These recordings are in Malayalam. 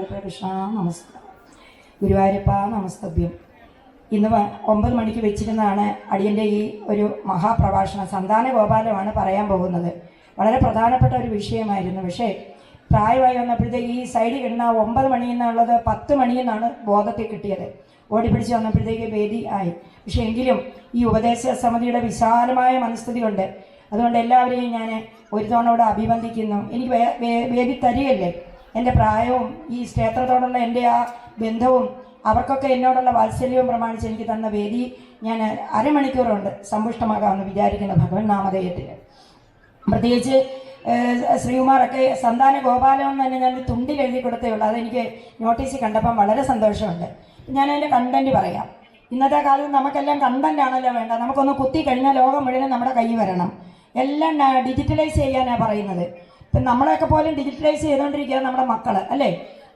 ശങ്കരപ്പ കൃഷ്ണ നമസ്കാരം. ഗുരുവായൂരപ്പ നമസ്തഭ്യം. ഇന്ന് ഒമ്പത് മണിക്ക് വെച്ചിരുന്നതാണ് അടിയന്റെ ഈ ഒരു മഹാപ്രഭാഷണം. സന്താന ഗോപാലമാണ് പറയാൻ പോകുന്നത്. വളരെ പ്രധാനപ്പെട്ട ഒരു വിഷയമായിരുന്നു. പക്ഷേ പ്രായമായി വന്നപ്പോഴത്തേക്ക് ഈ സൈഡിൽ കിട്ടുന്ന ഒമ്പത് മണി എന്നുള്ളത് പത്ത് മണി എന്നാണ് ബോധത്തിൽ കിട്ടിയത്. ഓടിപ്പിടിച്ച് വന്നപ്പോഴത്തേക്ക് വേദി ആയി. പക്ഷേ എങ്കിലും ഈ ഉപദേശ സമിതിയുടെ വിശാലമായ മനസ്ഥിതി കൊണ്ട് അതുകൊണ്ട് എല്ലാവരെയും ഞാൻ ഒരു തവണ ഇവിടെ അഭിവന്ദിക്കുന്നു എനിക്ക് വേദി തരികയല്ലേ? എന്റെ പ്രായവും ഈ ക്ഷേത്രത്തോടുള്ള എന്റെ ആ ബന്ധവും അവർക്കൊക്കെ എന്നോടുള്ള വാത്സല്യവും പ്രമാണിച്ച് എനിക്ക് തന്ന വേദി ഞാൻ അരമണിക്കൂറുണ്ട് സമ്പുഷ്ടമാകാമെന്ന് വിചാരിക്കുന്ന ഭഗവൻ നാമധേയത്തിൽ. പ്രത്യേകിച്ച് ശ്രീകുമാറൊക്കെ സന്താന ഗോപാലം എന്ന് തന്നെ ഞാൻ തുണ്ടിൽ എഴുതി കൊടുത്തേ ഉള്ളൂ. അതെനിക്ക് നോട്ടീസ് കണ്ടപ്പം വളരെ സന്തോഷമുണ്ട്. ഞാൻ അതിന്റെ കണ്ടന്റ് പറയാം. ഇന്നത്തെ കാലത്ത് നമുക്കെല്ലാം കണ്ടന്റ് ആണല്ലോ വേണ്ട. നമുക്കൊന്ന് കുത്തി കഴിഞ്ഞാൽ ലോകം മുഴുവൻ നമ്മുടെ കൈ വരണം. എല്ലാം ഡിജിറ്റലൈസ് ചെയ്യാനാണ് പറയുന്നത്. ഇപ്പം നമ്മളെയൊക്കെ പോലും ഡിജിറ്റലൈസ് ചെയ്തുകൊണ്ടിരിക്കുകയാണ് നമ്മുടെ മക്കൾ അല്ലേ?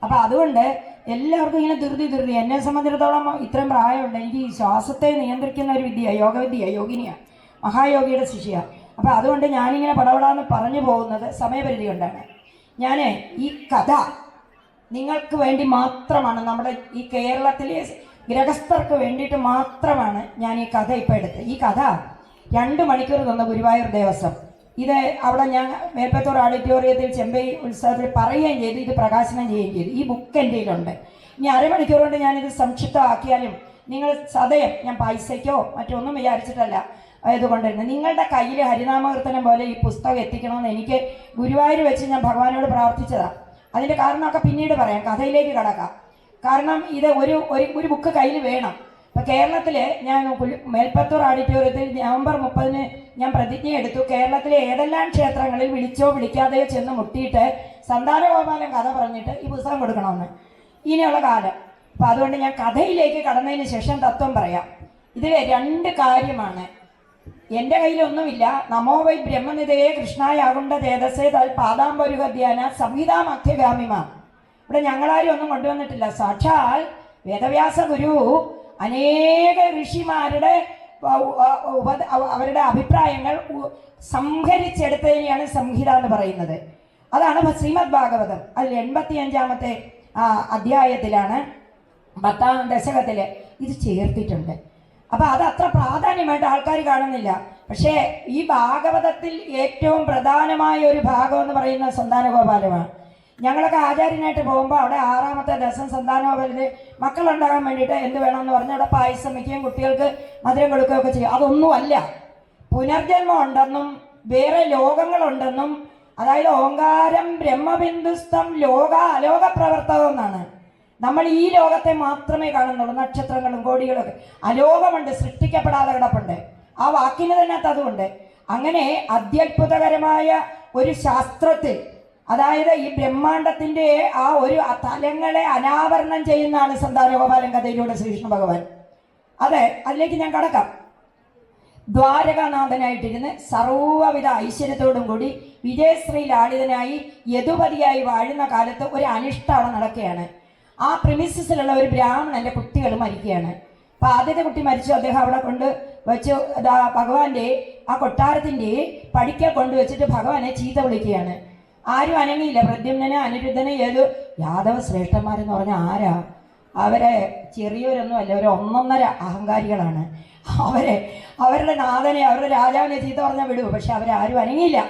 അപ്പം അതുകൊണ്ട് എല്ലാവർക്കും ഇങ്ങനെ ധൃതി ധൃതി. എന്നെ സംബന്ധിച്ചിടത്തോളം ഇത്രയും പ്രായമുണ്ട്. എനിക്ക് ഈ ശ്വാസത്തെ നിയന്ത്രിക്കുന്ന ഒരു വിദ്യ യോഗവിദ്യ യോഗിനിയാണ് മഹായോഗിയുടെ ശിഷ്യ. അപ്പം അതുകൊണ്ട് ഞാനിങ്ങനെ പടപടാന്ന് പറഞ്ഞു പോകുന്നത് സമയപരിധി കൊണ്ടാണ്. ഞാൻ ഈ കഥ നിങ്ങൾക്ക് വേണ്ടി മാത്രമാണ് നമ്മുടെ ഈ കേരളത്തിലെ ഗ്രഹസ്ഥർക്ക് വേണ്ടിയിട്ട് മാത്രമാണ് ഞാൻ ഈ കഥ ഇപ്പം എടുത്തത്. ഈ കഥ രണ്ട് മണിക്കൂർ തന്ന ഗുരുവായൂർ ദേവസ്വം. ഇത് അവിടെ ഞാൻ മേൽപ്പത്തൂർ ഓഡിറ്റോറിയത്തിൽ ചെമ്പൈ ഉത്സവത്തിൽ പറയുകയും ചെയ്തു ഇത് പ്രകാശനം ചെയ്യുകയും ചെയ്തു. ഈ ബുക്ക് എന്റെ കയ്യിലുണ്ട്. ഇനി അരമണിക്കൂർ കൊണ്ട് ഞാനിത് സംക്ഷിപ്തമാക്കിയാലും നിങ്ങൾ സദയം ഞാൻ പൈസയ്ക്കോ മറ്റൊന്നും വിചാരിച്ചിട്ടല്ല ഇതുകൊണ്ടിരുന്നത് നിങ്ങളുടെ കയ്യിൽ ഹരിനാമകീർത്തനം പോലെ ഈ പുസ്തകം എത്തിക്കണമെന്ന് എനിക്ക് ഗുരുവായൂർ വെച്ച് ഞാൻ ഭഗവാനോട് പ്രാർത്ഥിച്ചതാണ് അതിന്റെ കാരണമൊക്കെ പിന്നീട് പറയാം കഥയിലേക്ക് കടക്കാം. കാരണം ഇത് ഒരു ഒരു ബുക്ക് കയ്യിൽ വേണം. ഇപ്പം കേരളത്തിൽ ഞാൻ മേൽപ്പത്തൂർ ഓഡിറ്റോറിയത്തിൽ നവംബർ മുപ്പതിന് ഞാൻ പ്രതിജ്ഞ എടുത്തു. കേരളത്തിലെ ഏതെല്ലാം ക്ഷേത്രങ്ങളിൽ വിളിച്ചോ വിളിക്കാതെയോ ചെന്ന് മുട്ടിയിട്ട് സന്താനഗോപാലൻ കഥ പറഞ്ഞിട്ട് ഈ പുസ്തകം കൊടുക്കണമെന്ന്. ഇനിയുള്ള കാലം. അപ്പോൾ അതുകൊണ്ട് ഞാൻ കഥയിലേക്ക് കടന്നതിന് ശേഷം തത്വം പറയാം. ഇതിൽ രണ്ട് കാര്യമാണ്. എന്റെ കയ്യിലൊന്നുമില്ല. നമോ വൈ ബ്രഹ്മനിതയെ കൃഷ്ണായാകുണ്ട ചേതസേ തൽ പാദാംബരുഹധ്യാന സംഹിതാമധ്യഗാമിമാർ ഇവിടെ ഞങ്ങളാരും ഒന്നും കൊണ്ടുവന്നിട്ടില്ല. സാക്ഷാൽ വേദവ്യാസ ഗുരു അനേക ഋഷിമാരുടെ അവരുടെ അഭിപ്രായങ്ങൾ സംഹരിച്ചെടുത്തതിനെയാണ് സംഹിത എന്ന് പറയുന്നത്. അതാണ് ശ്രീമദ് ഭാഗവതം. അതിൽ എൺപത്തി അഞ്ചാമത്തെ അധ്യായത്തിലാണ് പത്താം ദശകത്തിൽ ഇത് ചേർത്തിട്ടുണ്ട്. അപ്പൊ അത് അത്ര പ്രാധാന്യമായിട്ട് ആൾക്കാർ കാണുന്നില്ല. പക്ഷേ ഈ ഭാഗവതത്തിൽ ഏറ്റവും പ്രധാനമായ ഒരു ഭാഗം എന്ന് പറയുന്നത് സന്താനഗോപാലമാണ്. ഞങ്ങളൊക്കെ ആചാര്യനായിട്ട് പോകുമ്പോൾ അവിടെ ആറാമത്തെ ദശം സന്താനഗോപാലിന് മക്കളുണ്ടാകാൻ വേണ്ടിയിട്ട് എന്ത് വേണമെന്ന് പറഞ്ഞാൽ അവിടെ പായസം വയ്ക്കുകയും കുട്ടികൾക്ക് മധുരം കൊടുക്കുകയൊക്കെ ചെയ്യും. അതൊന്നുമല്ല. പുനർജന്മം ഉണ്ടെന്നും വേറെ ലോകങ്ങളുണ്ടെന്നും അതായത് ഓങ്കാരം ബ്രഹ്മബിന്ദുസ്ഥം ലോക അലോക പ്രവർത്തകം എന്നാണ്. നമ്മൾ ഈ ലോകത്തെ മാത്രമേ കാണുന്നുള്ളൂ. നക്ഷത്രങ്ങളും കോടികളും ഒക്കെ അലോകമുണ്ട് സൃഷ്ടിക്കപ്പെടാതെ കിടപ്പുണ്ട്. ആ വാക്കിന് തന്നെ അതുകൊണ്ട് അങ്ങനെ അത്യത്ഭുതകരമായ ഒരു ശാസ്ത്രത്തിൽ അതായത് ഈ ബ്രഹ്മാണ്ടത്തിന്റെ ആ ഒരു തലങ്ങളെ അനാവരണം ചെയ്യുന്നതാണ് സന്താനഗോപാലൻ കഥയിലൂടെ ശ്രീകൃഷ്ണ ഭഗവാൻ. അതെ അതിലേക്ക് ഞാൻ കടക്കാം. ദ്വാരകാനാഥനായിട്ടിരുന്ന് സർവവിധ ഐശ്വര്യത്തോടും കൂടി വിജയശ്രീ ലാളിതനായി യദുപതിയായി വാഴുന്ന കാലത്ത് ഒരു അനിഷ്ടം നടക്കുകയാണ്. ആ പ്രിമിസിസിലുള്ള ഒരു ബ്രാഹ്മണന്റെ കുട്ടികൾ മരിക്കുകയാണ്. അപ്പൊ ആദ്യത്തെ കുട്ടി മരിച്ചു അദ്ദേഹം അവിടെ കൊണ്ട് വെച്ച് ഭഗവാന്റെ ആ കൊട്ടാരത്തിന്റെ പടിക്കൽ കൊണ്ടുവച്ചിട്ട് ഭഗവാനെ ചീത്ത വിളിക്കുകയാണ്. ആരും അനങ്ങിയില്ല. പ്രദ്യുമ്നന് അനിരുദ്ധന് ഏത് യാദവ ശ്രേഷ്ഠന്മാരെന്ന് പറഞ്ഞാൽ ആരാ? അവരെ ചെറിയവരൊന്നും അല്ല ഒരു ഒന്നൊന്നര അഹങ്കാരികളാണ്. അവരെ അവരുടെ നാഥനെ അവരുടെ രാജാവിനെ ചീത്ത പറഞ്ഞാൽ വിടൂ പക്ഷെ അവരാരും അനങ്ങിയില്ല.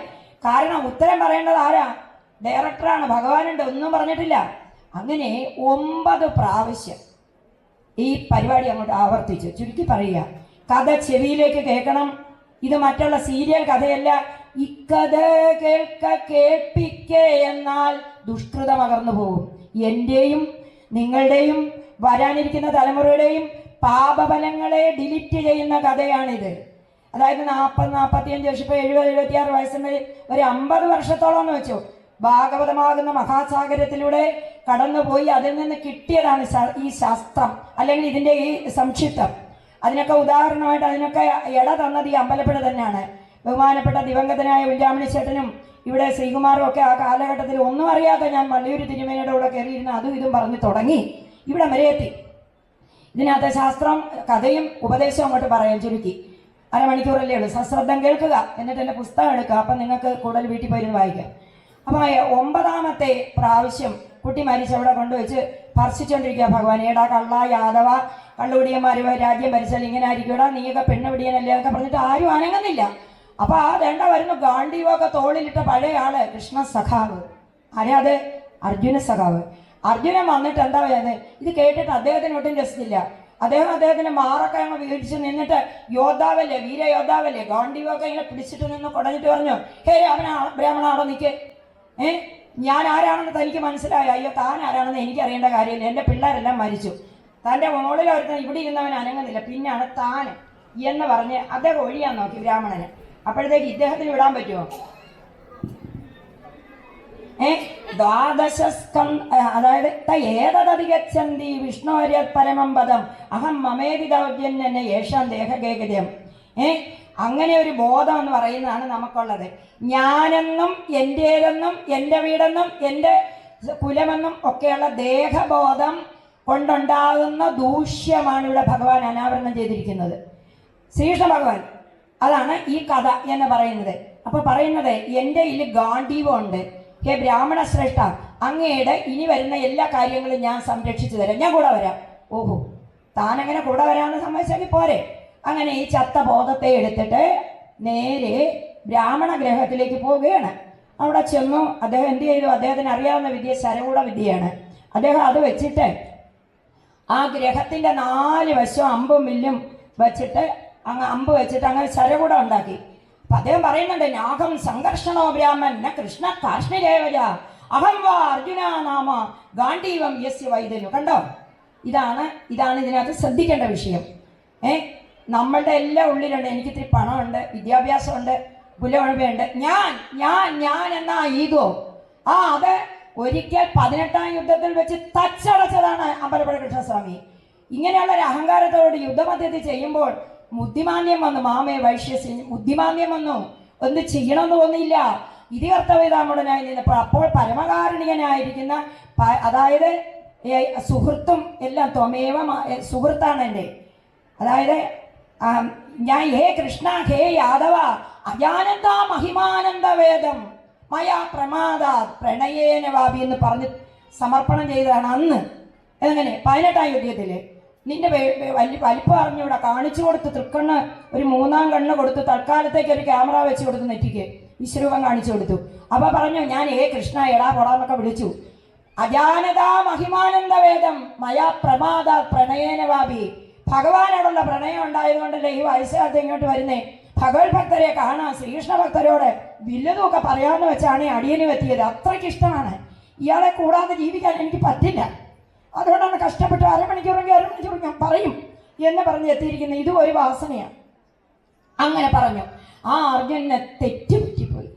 കാരണം ഉത്തരം പറയേണ്ടത് ആരാ? ഡയറക്ടറാണ് ഭഗവാനുണ്ട് ഒന്നും പറഞ്ഞിട്ടില്ല. അങ്ങനെ ഒമ്പത് പ്രാവശ്യം ഈ പരിപാടി അങ്ങോട്ട് ആവർത്തിച്ചു. ചുരുക്കി പറയുക കഥ ചെവിയിലേക്ക് കേൾക്കണം. ഇത് മറ്റുള്ള സീരിയൽ കഥയല്ല ഇക്കഥ കേൾക്ക കേൾപ്പിക്കേ എന്നാൽ ദുഷ്കൃതം അകർന്നു പോകും. എന്റെയും നിങ്ങളുടെയും വരാനിരിക്കുന്ന തലമുറയുടെയും പാപഫലങ്ങളെ ഡിലിറ്റ് ചെയ്യുന്ന കഥയാണിത്. അതായത് നാൽപ്പത് നാൽപ്പത്തിയഞ്ച് വർഷം ഇപ്പോൾ എഴുപത് എഴുപത്തിയാറ് വയസ്സിന് ഒരു അമ്പത് വർഷത്തോളം എന്ന് വെച്ചു. ഭാഗവതമാകുന്ന മഹാസാഗരത്തിലൂടെ കടന്നുപോയി അതിൽ നിന്ന് കിട്ടിയതാണ് ഈ ശാസ്ത്രം അല്ലെങ്കിൽ ഇതിന്റെ ഈ സംക്ഷിപ്തം. അതിനൊക്കെ ഉദാഹരണമായിട്ട് അതിനൊക്കെ ഇട തന്നത് ഈ അമ്പലപ്പുഴ തന്നെയാണ്. ബഹുമാനപ്പെട്ട ദിവംഗതനായ ഉല്ലാമണി ചേട്ടനും ഇവിടെ ശ്രീകുമാറും ഒക്കെ ആ കാലഘട്ടത്തിൽ ഒന്നും അറിയാതെ ഞാൻ മള്ളിയൂര് തിരുമേനയുടെ കൂടെ കയറിയിരുന്ന അതും ഇതും പറഞ്ഞു തുടങ്ങി. ഇവിടെ വരെ എത്തി. ഇതിനകത്ത് ശാസ്ത്രം കഥയും ഉപദേശവും അങ്ങോട്ട് പറയാൻ ചുരുക്കി. അരമണിക്കൂറല്ലേ ഉള്ളൂ. സശ്രദ്ധം കേൾക്കുക എന്നിട്ട് എന്റെ പുസ്തകം എടുക്കുക. അപ്പം നിങ്ങൾക്ക് കൂടുതൽ വീട്ടിൽ പോയിരുന്നു വായിക്കാം. അപ്പം ഒമ്പതാമത്തെ പ്രാവശ്യം കുട്ടി മരിച്ചവിടെ കൊണ്ടുവച്ച് ഭർഷിച്ചോണ്ടിരിക്കുക ഭഗവാൻ. ഏടാ കള്ള യാദവ കള്ളുപിടിയന്മാര് രാജ്യം ഭരിച്ചാൽ ഇങ്ങനെ ആയിരിക്കൂടാ നീയൊക്കെ പെണ്ണ് പിടിയനല്ലേ എന്നൊക്കെ പറഞ്ഞിട്ട് ആരും അനങ്ങുന്നില്ല. അപ്പൊ ആ വേണ്ട വരുന്നു ഗാന്ധിയൊക്കെ തോളിലിട്ട പഴയ ആൾ കൃഷ്ണ സഖാവ്. ആരാ അത്? അർജുന സഖാവ്. അർജുനൻ വന്നിട്ട് എന്താ പറയുന്നത് ഇത് കേട്ടിട്ട് അദ്ദേഹത്തിന് ഒട്ടും രസിച്ചില്ല അദ്ദേഹം അദ്ദേഹത്തിന്റെ മാറൊക്കെ അങ്ങ് വീടിച്ച് നിന്നിട്ട് യോദ്ധാവല്ലേ വീര യോദ്ധാവല്ലേ? ഗാന്ധിയൊക്കെ ഇങ്ങനെ പിടിച്ചിട്ട് നിന്ന് കുടഞ്ഞിട്ട് പറഞ്ഞു ഹേ അവനാ ബ്രാഹ്മണാണോ നിക്ക് ഏ? ഞാൻ ആരാണെന്ന് തനിക്ക് മനസ്സിലായോ. അയ്യോ താൻ ആരാണെന്ന് എനിക്ക് അറിയേണ്ട കാര്യമില്ല. എന്റെ പിള്ളേരെല്ലാം മരിച്ചു. തന്റെ മോളിൽ ഒരുത്തൻ ഇവിടെ ഇരുന്നവൻ അനങ്ങുന്നില്ല. പിന്നാണ് താൻ എന്ന് പറഞ്ഞ് അദ്ദേഹം ഒഴിയാൻ നോക്കി ബ്രാഹ്മണന്. അപ്പോഴത്തേക്ക് ഇദ്ദേഹത്തിന് വിടാൻ പറ്റുമോ? ഏ? ദ്വാദശസ്കം അതായത് ത വിഷ്ണോര്യ പരമം പദം. അഹം മമേതി ദൗര്യന്നെ യേശാം ദേഹകേകര്യം. ഏ? അങ്ങനെ ഒരു ബോധം എന്ന് പറയുന്നതാണ് നമുക്കുള്ളത്. ഞാനെന്നും എന്റേതെന്നും എന്റെ വീടെന്നും എന്റെ കുലമെന്നും ഒക്കെയുള്ള ദേഹബോധം കൊണ്ടുണ്ടാകുന്ന ദൂഷ്യമാണ് ഇവിടെ ഭഗവാൻ അനാവരണം ചെയ്തിരിക്കുന്നത്. ശ്രീകൃഷ്ണ ഭഗവാൻ അതാണ് ഈ കഥ എന്ന് പറയുന്നത്. അപ്പൊ പറയുന്നത് എന്റെ ഇതിൽ ഗാന്ധീവമുണ്ട് ഹേ ബ്രാഹ്മണ ശ്രേഷ്ഠ അങ്ങയുടെ ഇനി വരുന്ന എല്ലാ കാര്യങ്ങളും ഞാൻ സംരക്ഷിച്ചു തരാം. ഞാൻ കൂടെ വരാം. ഓഹോ താൻ അങ്ങനെ കൂടെ വരാമെന്ന് സമ്മതിച്ചെങ്കിൽ പോരെ. അങ്ങനെ ഈ ചത്ത ബോധത്തെ എടുത്തിട്ട് നേരെ ബ്രാഹ്മണ ഗ്രഹത്തിലേക്ക് പോവുകയാണ്. അവിടെ ചെന്നു അദ്ദേഹം എന്ത് ചെയ്തു? അദ്ദേഹത്തിന് അറിയാവുന്ന വിദ്യ ശരകൂട വിദ്യയാണ്. അദ്ദേഹം അത് വെച്ചിട്ട് ആ ഗ്രഹത്തിന്റെ നാല് വശം അമ്പും വില്ലും വെച്ചിട്ട് അങ്ങ് അമ്പ് വെച്ചിട്ട് അങ്ങനെ ശരകൂടം ഉണ്ടാക്കി. അപ്പൊ അദ്ദേഹം പറയുന്നുണ്ട് നാഗം സംഘർഷണോ ബ്രാഹ്മൻ? ന കൃഷ്ണ കാർഷ്ണിരേവജ അഹം വാ അർജുന നാമ. ഗാന്ധീവം യസ്യ വൈദ്യു കണ്ടോ? ഇതാണ് ഇതാണ് ഇതിനകത്ത് ശ്രദ്ധിക്കേണ്ട വിഷയം. ഏ? നമ്മളുടെ എല്ലാം ഉള്ളിലുണ്ട്. എനിക്ക് ഇത്തിരി പണമുണ്ട് വിദ്യാഭ്യാസമുണ്ട് പുലവഴമയുണ്ട് ഞാൻ ഞാൻ ഞാൻ എന്ന ഈഗോ? ആ അത് ഒരിക്കൽ പതിനെട്ടാം യുദ്ധത്തിൽ വെച്ച് തച്ചടച്ചതാണ് അമ്പലപ്പുഴ കൃഷ്ണസ്വാമി. ഇങ്ങനെയുള്ള ഒരു അഹങ്കാരത്തോട് യുദ്ധമധ്യത്തിൽ ചെയ്യുമ്പോൾ ബുദ്ധിമാന്യം വന്നു. മാമേ വൈശ്യസി ബുദ്ധിമാന്യം വന്നു. ഒന്ന് ചെയ്യണമെന്ന് തോന്നിയില്ല ഇത് കർത്തവ്യതാമുടനായി നിന്നപ്പോൾ അപ്പോൾ പരമകാരുണികനായിരിക്കുന്ന അതായത് സുഹൃത്തും എല്ലാം ത്വമേവ സുഹൃത്താണ് എന്റെ. അതായത് ഞാൻ ഹേ കൃഷ്ണ ഹേ യാദവ അജാനന്ദ മഹിമാനന്ദ വേദം മയാ പ്രമാദ പ്രണയേന വാപി എന്ന് പറഞ്ഞ് സമർപ്പണം ചെയ്തതാണ് അന്ന്. എങ്ങനെ? പതിനെട്ടാം യുദ്ധത്തിൽ. നിന്റെ വലിയ വലിപ്പം അറിഞ്ഞൂടെ. കാണിച്ചു കൊടുത്ത് തൃക്കണ്ണ് ഒരു മൂന്നാം കണ്ണ് കൊടുത്ത് തൽക്കാലത്തേക്ക് ഒരു ക്യാമറ വെച്ച് കൊടുത്ത് നെറ്റിക്ക്. വിശ്വരൂപം കാണിച്ചു കൊടുത്തു. അപ്പൊ പറഞ്ഞു ഞാൻ ഏ കൃഷ്ണ എടാ പൊടാന്നൊക്കെ വിളിച്ചു. അജാനതാ മഹിമാനന്ദ വേദം മയാ പ്രമാദ പ്രണയേന വാപി. ഭഗവാനോടുള്ള പ്രണയം ഉണ്ടായതുകൊണ്ടല്ലേ ഈ വയസ്സുകാലത്ത് ഇങ്ങോട്ട് വരുന്നേ? ഭഗവത് ഭക്തരെ കാണാൻ ശ്രീകൃഷ്ണ ഭക്തരോട് വില്ലതുമൊക്കെ പറയാമെന്ന് വെച്ചാണ് അടിയനും എത്തിയത് അത്രയ്ക്ക് ഇഷ്ടമാണ്. ഇയാളെ കൂടാതെ ജീവിക്കാൻ എനിക്ക് പറ്റില്ല. അതുകൊണ്ടാണ് കഷ്ടപ്പെട്ട് അരമണിക്കൂറെങ്കിൽ അരമണിക്കൂർ ഞാൻ പറയും എന്ന് പറഞ്ഞ് എത്തിയിരിക്കുന്നത് ഇതും ഒരു വാസനയാണ്. അങ്ങനെ പറഞ്ഞു. ആ അർജുനെ തെറ്റുപറ്റിപ്പോയി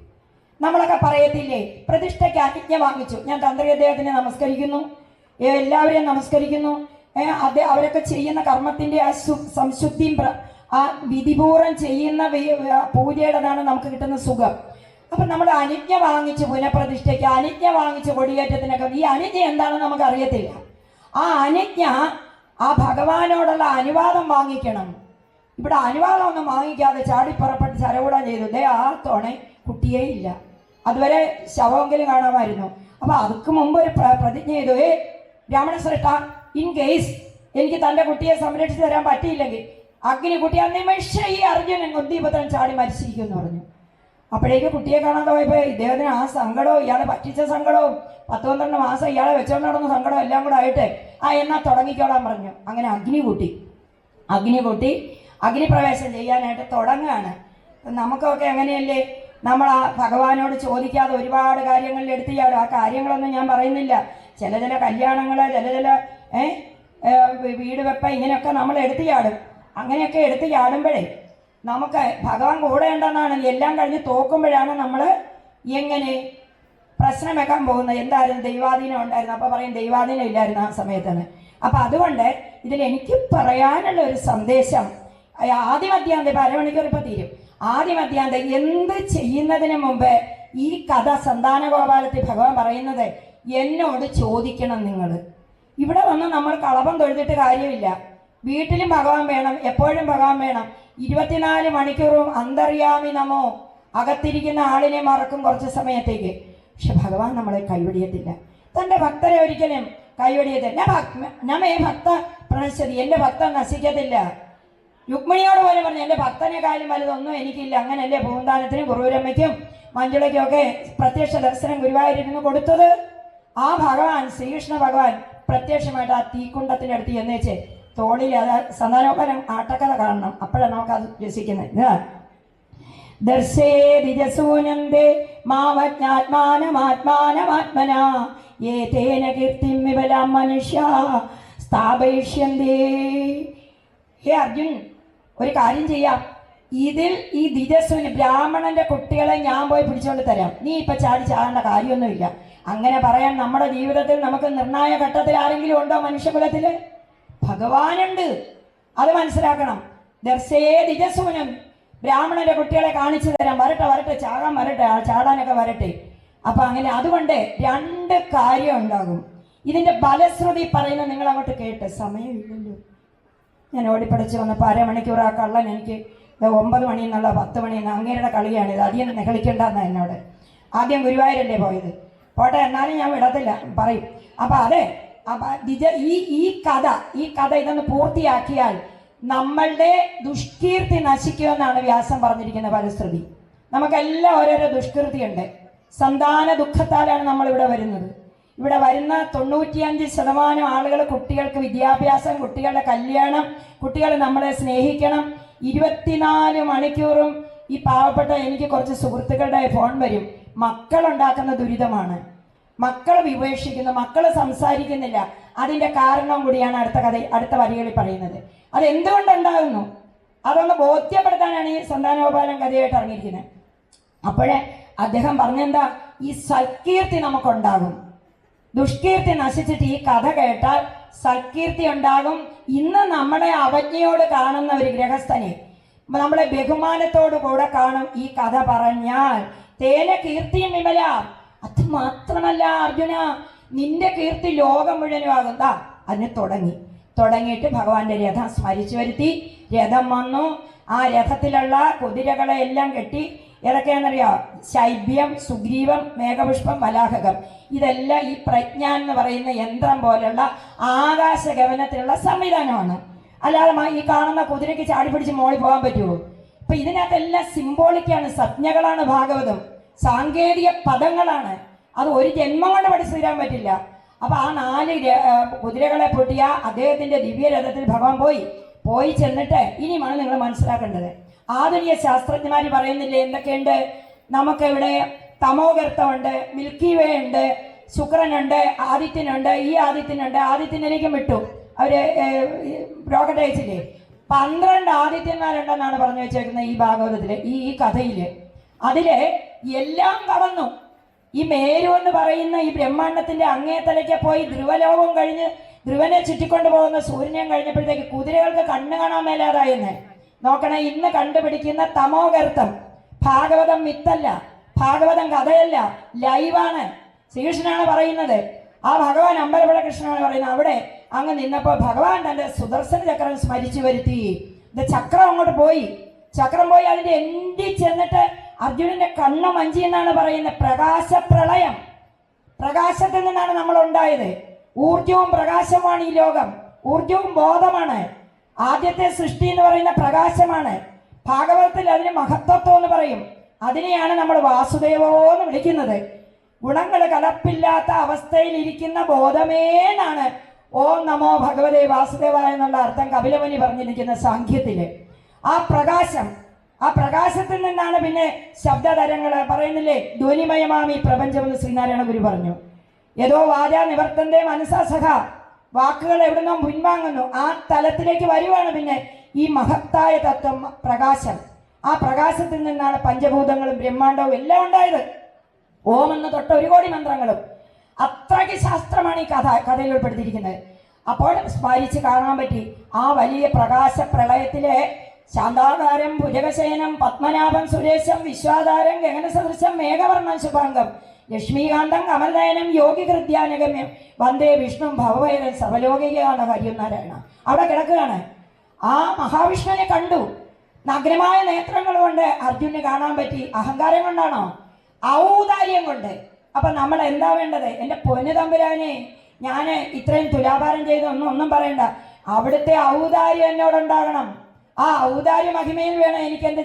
നമ്മളൊക്കെ പറയത്തില്ലേ പ്രതിഷ്ഠയ്ക്ക് ആജ്ഞ വാങ്ങിച്ചു. ഞാൻ തന്ത്രി അദ്ദേഹത്തിനെ നമസ്കരിക്കുന്നു എല്ലാവരെയും നമസ്കരിക്കുന്നു. അത് അവരൊക്കെ ചെയ്യുന്ന കർമ്മത്തിന്റെ ആ സു- സംശുദ്ധിയും ആ വിധിപൂർവം ചെയ്യുന്ന പൂജയുടേതാണ് നമുക്ക് കിട്ടുന്ന സുഖം. അപ്പൊ നമ്മൾ അനുജ്ഞ വാങ്ങിച്ച് പുനഃപ്രതിഷ്ഠയ്ക്ക് അനുജ്ഞ വാങ്ങിച്ച് കൊടിയേറ്റത്തിനൊക്കെ. ഈ അനുജ്ഞ എന്താണെന്ന് നമുക്ക് അറിയത്തില്ല ആ അനുജ്ഞ ആ ഭഗവാനോടുള്ള അനുവാദം വാങ്ങിക്കണം. ഇവിടെ അനുവാദം ഒന്നും വാങ്ങിക്കാതെ ചാടി പുറപ്പെട്ട് ചരകൂടാൻ ചെയ്തു. ദേ ആ തോണെ കുട്ടിയേ ഇല്ല. അതുവരെ ശവമെങ്കിലും കാണാമായിരുന്നു. അപ്പൊ അതുക്ക് മുമ്പ് ഒരു പ്രതിജ്ഞ ചെയ്തു. ഏ ബ്രാഹ്മണ ശ്രേഷ്ഠ ഇൻ കേസ് എനിക്ക് തന്റെ കുട്ടിയെ സംരക്ഷിച്ചു തരാൻ പറ്റിയില്ലെങ്കിൽ അഗ്നി കുട്ടി ആ നിമിഷം ഈ അർജുനൻ ഉദ്ദീപത്തൻ ചാടി മരിച്ചിരിക്കും എന്ന് പറഞ്ഞു. അപ്പോഴേക്ക് കുട്ടിയെ കാണാതെ പോയപ്പോ ഇദ്ദേഹത്തിന് ആ സങ്കടവും ഇയാളെ പറ്റിച്ച സങ്കടവും പത്ത് പന്ത്രണ്ട് മാസം ഇയാളെ വെച്ചോണ്ട് നടന്ന സങ്കടം എല്ലാം കൂടെ ആയിട്ട് ആ എന്നാ തുടങ്ങിക്കോളാൻ പറഞ്ഞു. അങ്ങനെ അഗ്നി കൂട്ടി. അഗ്നി കൂട്ടി. അഗ്നിപ്രവേശം ചെയ്യാനായിട്ട് തുടങ്ങുകയാണ് നമുക്കൊക്കെ അങ്ങനെയല്ലേ നമ്മൾ ആ ഭഗവാനോട് ചോദിക്കാതെ ഒരുപാട് കാര്യങ്ങളിൽ എടുത്തു ആ കാര്യങ്ങളൊന്നും ഞാൻ പറയുന്നില്ല. ചില ചില കല്യാണങ്ങൾ ചില ചില ഏ, ഏ, വീട് വെപ്പ ഇങ്ങനെയൊക്കെ നമ്മൾ എടുത്തു ചാടും അങ്ങനെയൊക്കെ എടുത്തു ചാടുമ്പോഴേ നമുക്ക് ഭഗവാൻ കൂടെ ഉണ്ടെന്നാണ്. എല്ലാം കഴിഞ്ഞ് തോക്കുമ്പോഴാണ് നമ്മൾ എങ്ങനെ പ്രശ്നം വെക്കാൻ പോകുന്നത്. എന്തായിരുന്നു? ദൈവാധീനം ഉണ്ടായിരുന്നു. അപ്പൊ പറയും ദൈവാധീനം ഇല്ലായിരുന്നു ആ സമയത്താണ് അപ്പൊ അതുകൊണ്ട് ഇതിൽ എനിക്ക് പറയാനുള്ള ഒരു സന്ദേശം ആദ്യം അധ്യാന്തം അരമണിക്കൂർ ഇപ്പൊ തീരും. ആദ്യം എന്ത് ചെയ്യുന്നതിന് മുമ്പ് ഈ കഥ സന്താന ഗോപാലത്തിൽ ഭഗവാൻ പറയുന്നത് എന്നോട് ചോദിക്കണം നിങ്ങൾ ഇവിടെ വന്ന് നമ്മൾ കളപം തൊഴുതിട്ട് കാര്യമില്ല. വീട്ടിലും ഭഗവാൻ വേണം എപ്പോഴും ഭഗവാൻ വേണം. ഇരുപത്തിനാല് മണിക്കൂറും അന്തറിയാമി നമോ? അകത്തിരിക്കുന്ന ആളിനെ മറക്കും കുറച്ച് സമയത്തേക്ക്. പക്ഷെ ഭഗവാൻ നമ്മളെ കൈവടിയത്തില്ല. തന്റെ ഭക്തരെ ഒരിക്കലും കൈവടിയത്തില്ല. നമ്മേ ഭക്ത പ്രണശതി എന്റെ ഭക്തൻ നശിക്കത്തില്ല. രുക്മിണിയോട് പോലും പറഞ്ഞു എന്റെ ഭക്തനെ കാര്യം വലുതൊന്നും എനിക്കില്ല. അങ്ങനല്ലേ പൂന്താനത്തിനും ഭൂന്താനത്തിനും മഞ്ജുളയ്ക്കും പ്രത്യക്ഷ ദർശനം ഗുരുവായൂരിന് കൊടുത്തത്? ആ ഭഗവാൻ ശ്രീകൃഷ്ണ ഭഗവാൻ പ്രത്യക്ഷമായിട്ട് ആ തീക്കുണ്ടത്തിന്റെ അടുത്ത് ചെന്നേച്ച് തോളിൽ അത് സന്താനോപരം ആട്ടക്കഥ കാണണം. അപ്പോഴാണ് നമുക്ക് അത് രസിക്കുന്നത് ദർശേ കീർത്തിം ഹേ അർജുൻ ഒരു കാര്യം ചെയ്യാം. ഇതിൽ ഈ ദിജസ്വിന് ബ്രാഹ്മണന്റെ കുട്ടികളെ ഞാൻ പോയി പിടിച്ചുകൊണ്ട് തരാം. നീ ഇപ്പൊ ചാടി ചാടേണ്ട കാര്യമൊന്നുമില്ല. അങ്ങനെ പറയാൻ നമ്മുടെ ജീവിതത്തിൽ നമുക്ക് നിർണായ ഘട്ടത്തിൽ ആരെങ്കിലും ഉണ്ടോ മനുഷ്യകുലത്തിൽ? ഭഗവാനുണ്ട്. അത് മനസ്സിലാക്കണം. ദർശേ ദിജസൂനം ബ്രാഹ്മണന്റെ കുട്ടികളെ കാണിച്ചു തരാം. വരട്ടെ വരട്ടെ ചാകാൻ വരട്ടെ ചാടാനൊക്കെ വരട്ടെ. അപ്പൊ അങ്ങനെ അതുകൊണ്ട് രണ്ട് കാര്യം ഉണ്ടാകും. ഇതിന്റെ ബലശ്രുതി പറയുന്നത് നിങ്ങൾ അങ്ങോട്ട് കേട്ട് സമയമില്ലല്ലോ. ഞാൻ ഓടിപ്പടച്ച് വന്നപ്പോൾ അരമണിക്കൂർ ആ കള്ളൻ എനിക്ക് ഒമ്പത് മണി എന്നുള്ള പത്ത് മണി എന്ന അങ്ങേരുടെ കളിയാണ് ഇത്. അധികം നെകളിക്കണ്ടെന്ന എന്നോട്. ആദ്യം ഗുരുവായൂരല്ലേ പോയത്? പോട്ടെ എന്നാലും ഞാൻ വിടത്തില്ല. പറയും. അപ്പം അതെ ഈ ഈ കഥ ഈ കഥ ഇതൊന്ന് പൂർത്തിയാക്കിയാൽ നമ്മളുടെ ദുഷ്കീർത്തി നശിക്കുമെന്നാണ് വ്യാസം പറഞ്ഞിരിക്കുന്ന ഫലശ്രുതി നമുക്കെല്ലാം ഓരോരോ ദുഷ്കീർത്തിയുണ്ട്. സന്താന ദുഃഖത്താലാണ് നമ്മൾ ഇവിടെ വരുന്നത്. ഇവിടെ വരുന്ന തൊണ്ണൂറ്റിയഞ്ച് ശതമാനം ആളുകൾ കുട്ടികൾക്ക് വിദ്യാഭ്യാസം കുട്ടികളുടെ കല്യാണം കുട്ടികൾ നമ്മളെ സ്നേഹിക്കണം. ഇരുപത്തിനാല് മണിക്കൂറും ഈ പാവപ്പെട്ട എനിക്ക് കുറച്ച് സുഹൃത്തുക്കളുടെ ഫോൺ വരും. മക്കളുണ്ടാക്കുന്ന ദുരിതമാണ്. മക്കൾ വിവേഷിക്കുന്നു മക്കൾ സംസാരിക്കുന്നില്ല. അതിന്റെ കാരണം കൂടിയാണ് അടുത്ത കഥ അടുത്ത വരികളിൽ പറയുന്നത്. അത് എന്തുകൊണ്ടുണ്ടാകുന്നു അതൊന്ന് ബോധ്യപ്പെടുത്താനാണ് ഈ സന്താനോപാലം കഥയായിട്ട് ഇറങ്ങിയിരിക്കുന്നത്. അപ്പോഴേ അദ്ദേഹം പറഞ്ഞെന്താ? ഈ സൽകീർത്തി നമുക്കുണ്ടാകും. ദുഷ്കീർത്തി നശിച്ചിട്ട് ഈ കഥ കേട്ടാൽ സൽകീർത്തി ഉണ്ടാകും. ഇന്ന് നമ്മളെ അവജ്ഞയോട് കാണുന്ന ഒരു ഗ്രഹസ്ഥനെ നമ്മളെ ബഹുമാനത്തോടു കൂടെ കാണും ഈ കഥ പറഞ്ഞാൽ. തേന കീർത്തിയും വിമല അത് മാത്രമല്ല അർജുന നിന്റെ കീർത്തി ലോകം മുഴുവനും ആകും. അതിന് തുടങ്ങി. തുടങ്ങിയിട്ട് ഭഗവാന്റെ രഥം സ്മരിച്ചു വരുത്തി. രഥം വന്നു. ആ രഥത്തിലുള്ള കുതിരകളെ എല്ലാം കെട്ടി ഏതൊക്കെയാണെന്നറിയോ ശൈബ്യം സുഗ്രീവം മേഘപുഷ്പം വലാഹകം. ഇതെല്ലാം ഈ പ്രജ്ഞ എന്ന് പറയുന്ന യന്ത്രം പോലുള്ള ആകാശഗമനത്തിലുള്ള സംവിധാനമാണ്. അല്ലാതെ ഈ കാണുന്ന കുതിരയ്ക്ക് ചാടി പിടിച്ച് മോളിൽ പോകാൻ പറ്റുമോ? ഇപ്പൊ ഇതിനകത്തെല്ലാം സിംബോളിക്കാണ് സംജ്ഞകളാണ് ഭാഗവതം. സാങ്കേതിക പദങ്ങളാണ്. അത് ഒരു ജന്മം കൊണ്ട് പഠിച്ചു തീരാൻ പറ്റില്ല. അപ്പൊ ആ നാല് കുതിരകളെ പൊട്ടിയ അദ്ദേഹത്തിന്റെ ദിവ്യരഥത്തിൽ ഭഗവാൻ പോയി. പോയി ചെന്നിട്ട് ഇനിയുമാണ് നിങ്ങൾ മനസ്സിലാക്കേണ്ടത്. ആധുനിക ശാസ്ത്രജ്ഞന്മാർ പറയുന്നില്ലേ എന്തൊക്കെയുണ്ട്? നമുക്കിവിടെ തമോഗർത്തമുണ്ട് മിൽക്കി വേ ഉണ്ട് ശുക്രനുണ്ട് ആദിത്യനുണ്ട് ഈ ആദിത്യനുണ്ട് ആദിത്യനിലേക്കും വിട്ടു. അവർ റോക്കറ്റ് അയച്ചില്ലേ പന്ത്രണ്ട് ആദിത്യന്മാരുണ്ടെന്നാണ് പറഞ്ഞു വെച്ചേക്കുന്നത് ഈ ഭാഗവതത്തിൽ ഈ ഈ കഥയിൽ. അതിൽ എല്ലാം കടന്നു. ഈ മേരു എന്ന് പറയുന്ന ഈ ബ്രഹ്മാണ്ടത്തിന്റെ അങ്ങേ തലയ്ക്ക് പോയി ധ്രുവലോകം കഴിഞ്ഞ് ധ്രുവനെ ചുറ്റിക്കൊണ്ട് പോകുന്ന സൂര്യനെ കഴിഞ്ഞപ്പോഴത്തേക്ക് കുതിരകൾക്ക് കണ്ണ് കാണാൻ മേലാതായെന്ന്. നോക്കണേ ഇന്ന് കണ്ടുപിടിക്കുന്ന തമോഗർത്തം ഭാഗവതം മിത്തല്ല ഭാഗവതം കഥയല്ല ലൈവാണ്. ശ്രീകൃഷ്ണനാണ് പറയുന്നത്. ആ ഭഗവാൻ അമ്പലപ്പുഴ കൃഷ്ണനാണ് പറയുന്നത്. അവിടെ അങ്ങ് നിന്നപ്പോൾ ഭഗവാൻ തന്റെ സുദർശന ചക്രം സ്മരിച്ചു വരുത്തി. ചക്രം അങ്ങോട്ട് പോയി. ചക്രം പോയി അതിന്റെ എൻഡി ചെന്നിട്ട് അർജുനന്റെ കണ്ണ് മഞ്ചി എന്നാണ് പറയുന്നത്. പ്രകാശ പ്രളയം പ്രകാശത്തിൽ നിന്നാണ് നമ്മൾ ഉണ്ടായത് ഊർജവും പ്രകാശമാണ് ഈ ലോകം. ഊർജവും ബോധമാണ്. ആദ്യത്തെ സൃഷ്ടി എന്ന് പറയുന്ന പ്രകാശമാണ്. ഭാഗവതത്തിൽ അതിന് മഹത്വത്വം എന്ന് പറയും. അതിനെയാണ് നമ്മൾ വാസുദേവോ എന്ന് വിളിക്കുന്നത്. ഗുണങ്ങൾ കലപ്പില്ലാത്ത അവസ്ഥയിൽ ഇരിക്കുന്ന ബോധമേ എന്നാണ്. ഓം നമോ ഭഗവതേ വാസുദേവ എന്നുള്ള അർത്ഥം കപിലമുനി പറഞ്ഞിരിക്കുന്ന സാഖ്യത്തിൽ. ആ പ്രകാശം ആ പ്രകാശത്തിൽ നിന്നാണ് പിന്നെ ശബ്ദതരങ്ങൾ പറയുന്നില്ലേ? ധ്വനിമയമാം ഈ പ്രപഞ്ചം പ്രപഞ്ചമെന്ന് ശ്രീനാരായണ ഗുരു പറഞ്ഞു. ഏതോ വാച നിവർത്തന്റെ മനസ്സാ സഖ. വാക്കുകൾ എവിടുന്നോ പിൻവാങ്ങുന്നു ആ തലത്തിലേക്ക് വരുവാണ് പിന്നെ ഈ മഹത്തായ തത്വം പ്രകാശം. ആ പ്രകാശത്തിൽ നിന്നാണ് പഞ്ചഭൂതങ്ങളും ബ്രഹ്മാണ്ടവും എല്ലാം ഉണ്ടായത്. ഓം എന്ന് തൊട്ട് ഒരു കോടി മന്ത്രങ്ങളും. അത്രയ്ക്ക് ശാസ്ത്രമാണ് ഈ കഥ കഥയിൽ ഉൾപ്പെടുത്തിയിരിക്കുന്നത്. അപ്പോൾ സ്മരിച്ച് കാണാൻ പറ്റി. ആ വലിയ പ്രകാശ പ്രളയത്തിലെ ശാന്താകാരം ഭുജകശയനം പത്മനാഭം സുരേശം വിശ്വാധാരം ഗഗനസദൃശം മേഘവർണം ശുഭാംഗം ലക്ഷ്മീകാന്തം കമൽനയനം യോഗി കൃത്യാനഗമ്യം വന്ദേ വിഷ്ണു ഭവവൈരൻ സർവലോകികയാണ് ഹരിനാരായണ. അവിടെ കിടക്കുകയാണ്. ആ മഹാവിഷ്ണുവിനെ കണ്ടു. നഗ്നമായ നേത്രങ്ങൾ കൊണ്ട് അർജുനെ കാണാൻ പറ്റി. അഹങ്കാരം കൊണ്ടാണോ? ഔദാര്യം കൊണ്ട്. അപ്പൊ നമ്മൾ എന്താ വേണ്ടത്? എന്റെ പൊന്നു തമ്പുരാനെ ഞാൻ ഇത്രയും തുലാഭാരം ചെയ്തൊന്നും ഒന്നും പറയണ്ട. അവിടുത്തെ ഔദാര്യം എന്നോടുണ്ടാകണം. ആ ഔദാര്യ മഹിമയിൽ വേണം എനിക്ക് എന്റെ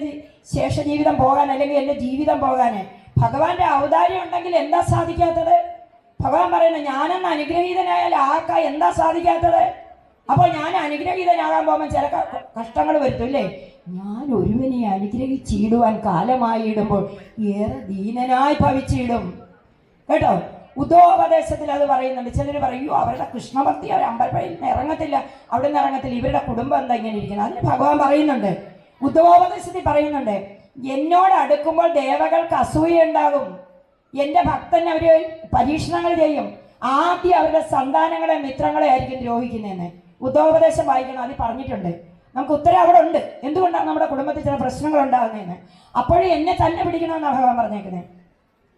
ശേഷ ജീവിതം പോകാൻ അല്ലെങ്കിൽ എന്റെ ജീവിതം പോകാൻ ഭഗവാന്റെ ഔദാര്യം ഉണ്ടെങ്കിൽ എന്താ സാധിക്കാത്തത്? ഭഗവാൻ പറയുന്നത് ഞാനെന്ന് അനുഗ്രഹീതനായാൽ ആർക്കാ എന്താ സാധിക്കാത്തത്? അപ്പോൾ ഞാൻ അനുഗ്രഹീതനാകാൻ പോകുമ്പോൾ ചില കഷ്ടങ്ങൾ വരുത്തും അല്ലേ ഞാൻ ഒരുവനെ അനുഗ്രഹിച്ചിടുവാൻ കാലമായി ഇടുമ്പോൾ ഏറെ ദീനനായി ഭവിച്ചിടും. കേട്ടോ? ഉദോപദേശത്തിൽ അത് പറയുന്നുണ്ട്. ചിലർ പറയൂ അവരുടെ കൃഷ്ണഭക്തി അവർ അമ്പലപ്പുഴയിൽ നിന്ന് ഇറങ്ങത്തില്ല. അവിടെ നിന്ന് ഇറങ്ങത്തില്ല. ഇവരുടെ കുടുംബം എന്താ ഇങ്ങനെ ഇരിക്കുന്നത്? അതിന് ഭഗവാൻ പറയുന്നുണ്ട്. ഉദോപദേശത്തിൽ പറയുന്നുണ്ട് എന്നോട് അടുക്കുമ്പോൾ ദേവകൾക്ക് അസൂയ ഉണ്ടാകും. എന്റെ ഭക്തൻ അവർ പരീക്ഷണങ്ങൾ ചെയ്യും. ആദ്യം അവരുടെ സന്താനങ്ങളെ മിത്രങ്ങളെ ആയിരിക്കും ദ്രോഹിക്കുന്നതെന്ന്. ഉദോപദേശം വായിക്കണം. അതിൽ പറഞ്ഞിട്ടുണ്ട്. നമുക്ക് ഉത്തരം അവിടെ ഉണ്ട്. എന്തുകൊണ്ടാണ് നമ്മുടെ കുടുംബത്തിൽ ചില പ്രശ്നങ്ങൾ ഉണ്ടാകുന്നതെന്ന്? അപ്പോഴും എന്നെ തന്നെ പിടിക്കണമെന്നാണ് ഭഗവാൻ പറഞ്ഞേക്കുന്നത്.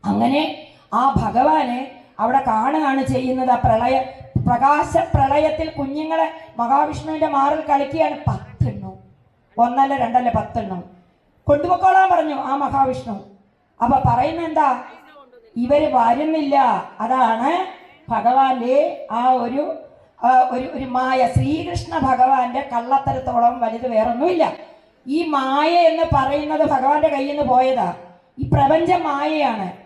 അങ്ങനെ ആ ഭഗവാനെ അവിടെ കാണുകയാണ് ചെയ്യുന്നത്. ആ പ്രളയ പ്രകാശ പ്രളയത്തിൽ കുഞ്ഞുങ്ങളെ മഹാവിഷ്ണുവിന്റെ മാറിൽ കളിക്കുകയാണ് പത്തെണ്ണം. ഒന്നല്ല രണ്ടല്ല പത്തെണ്ണം. കൊണ്ടുപോക്കോളാൻ പറഞ്ഞു ആ മഹാവിഷ്ണു. അപ്പൊ പറയുന്ന എന്താ ഇവർ വരുന്നില്ല. അതാണ് ഭഗവാന്റെ ആ ഒരു ഒരു ഒരു മായ. ശ്രീകൃഷ്ണ ഭഗവാന്റെ കള്ളത്തരത്തോളം വലുത് വേറൊന്നുമില്ല. ഈ മായ എന്ന് പറയുന്നത് ഭഗവാന്റെ കയ്യിൽ നിന്ന് പോയതാ. ഈ പ്രപഞ്ചം മായയാണ്.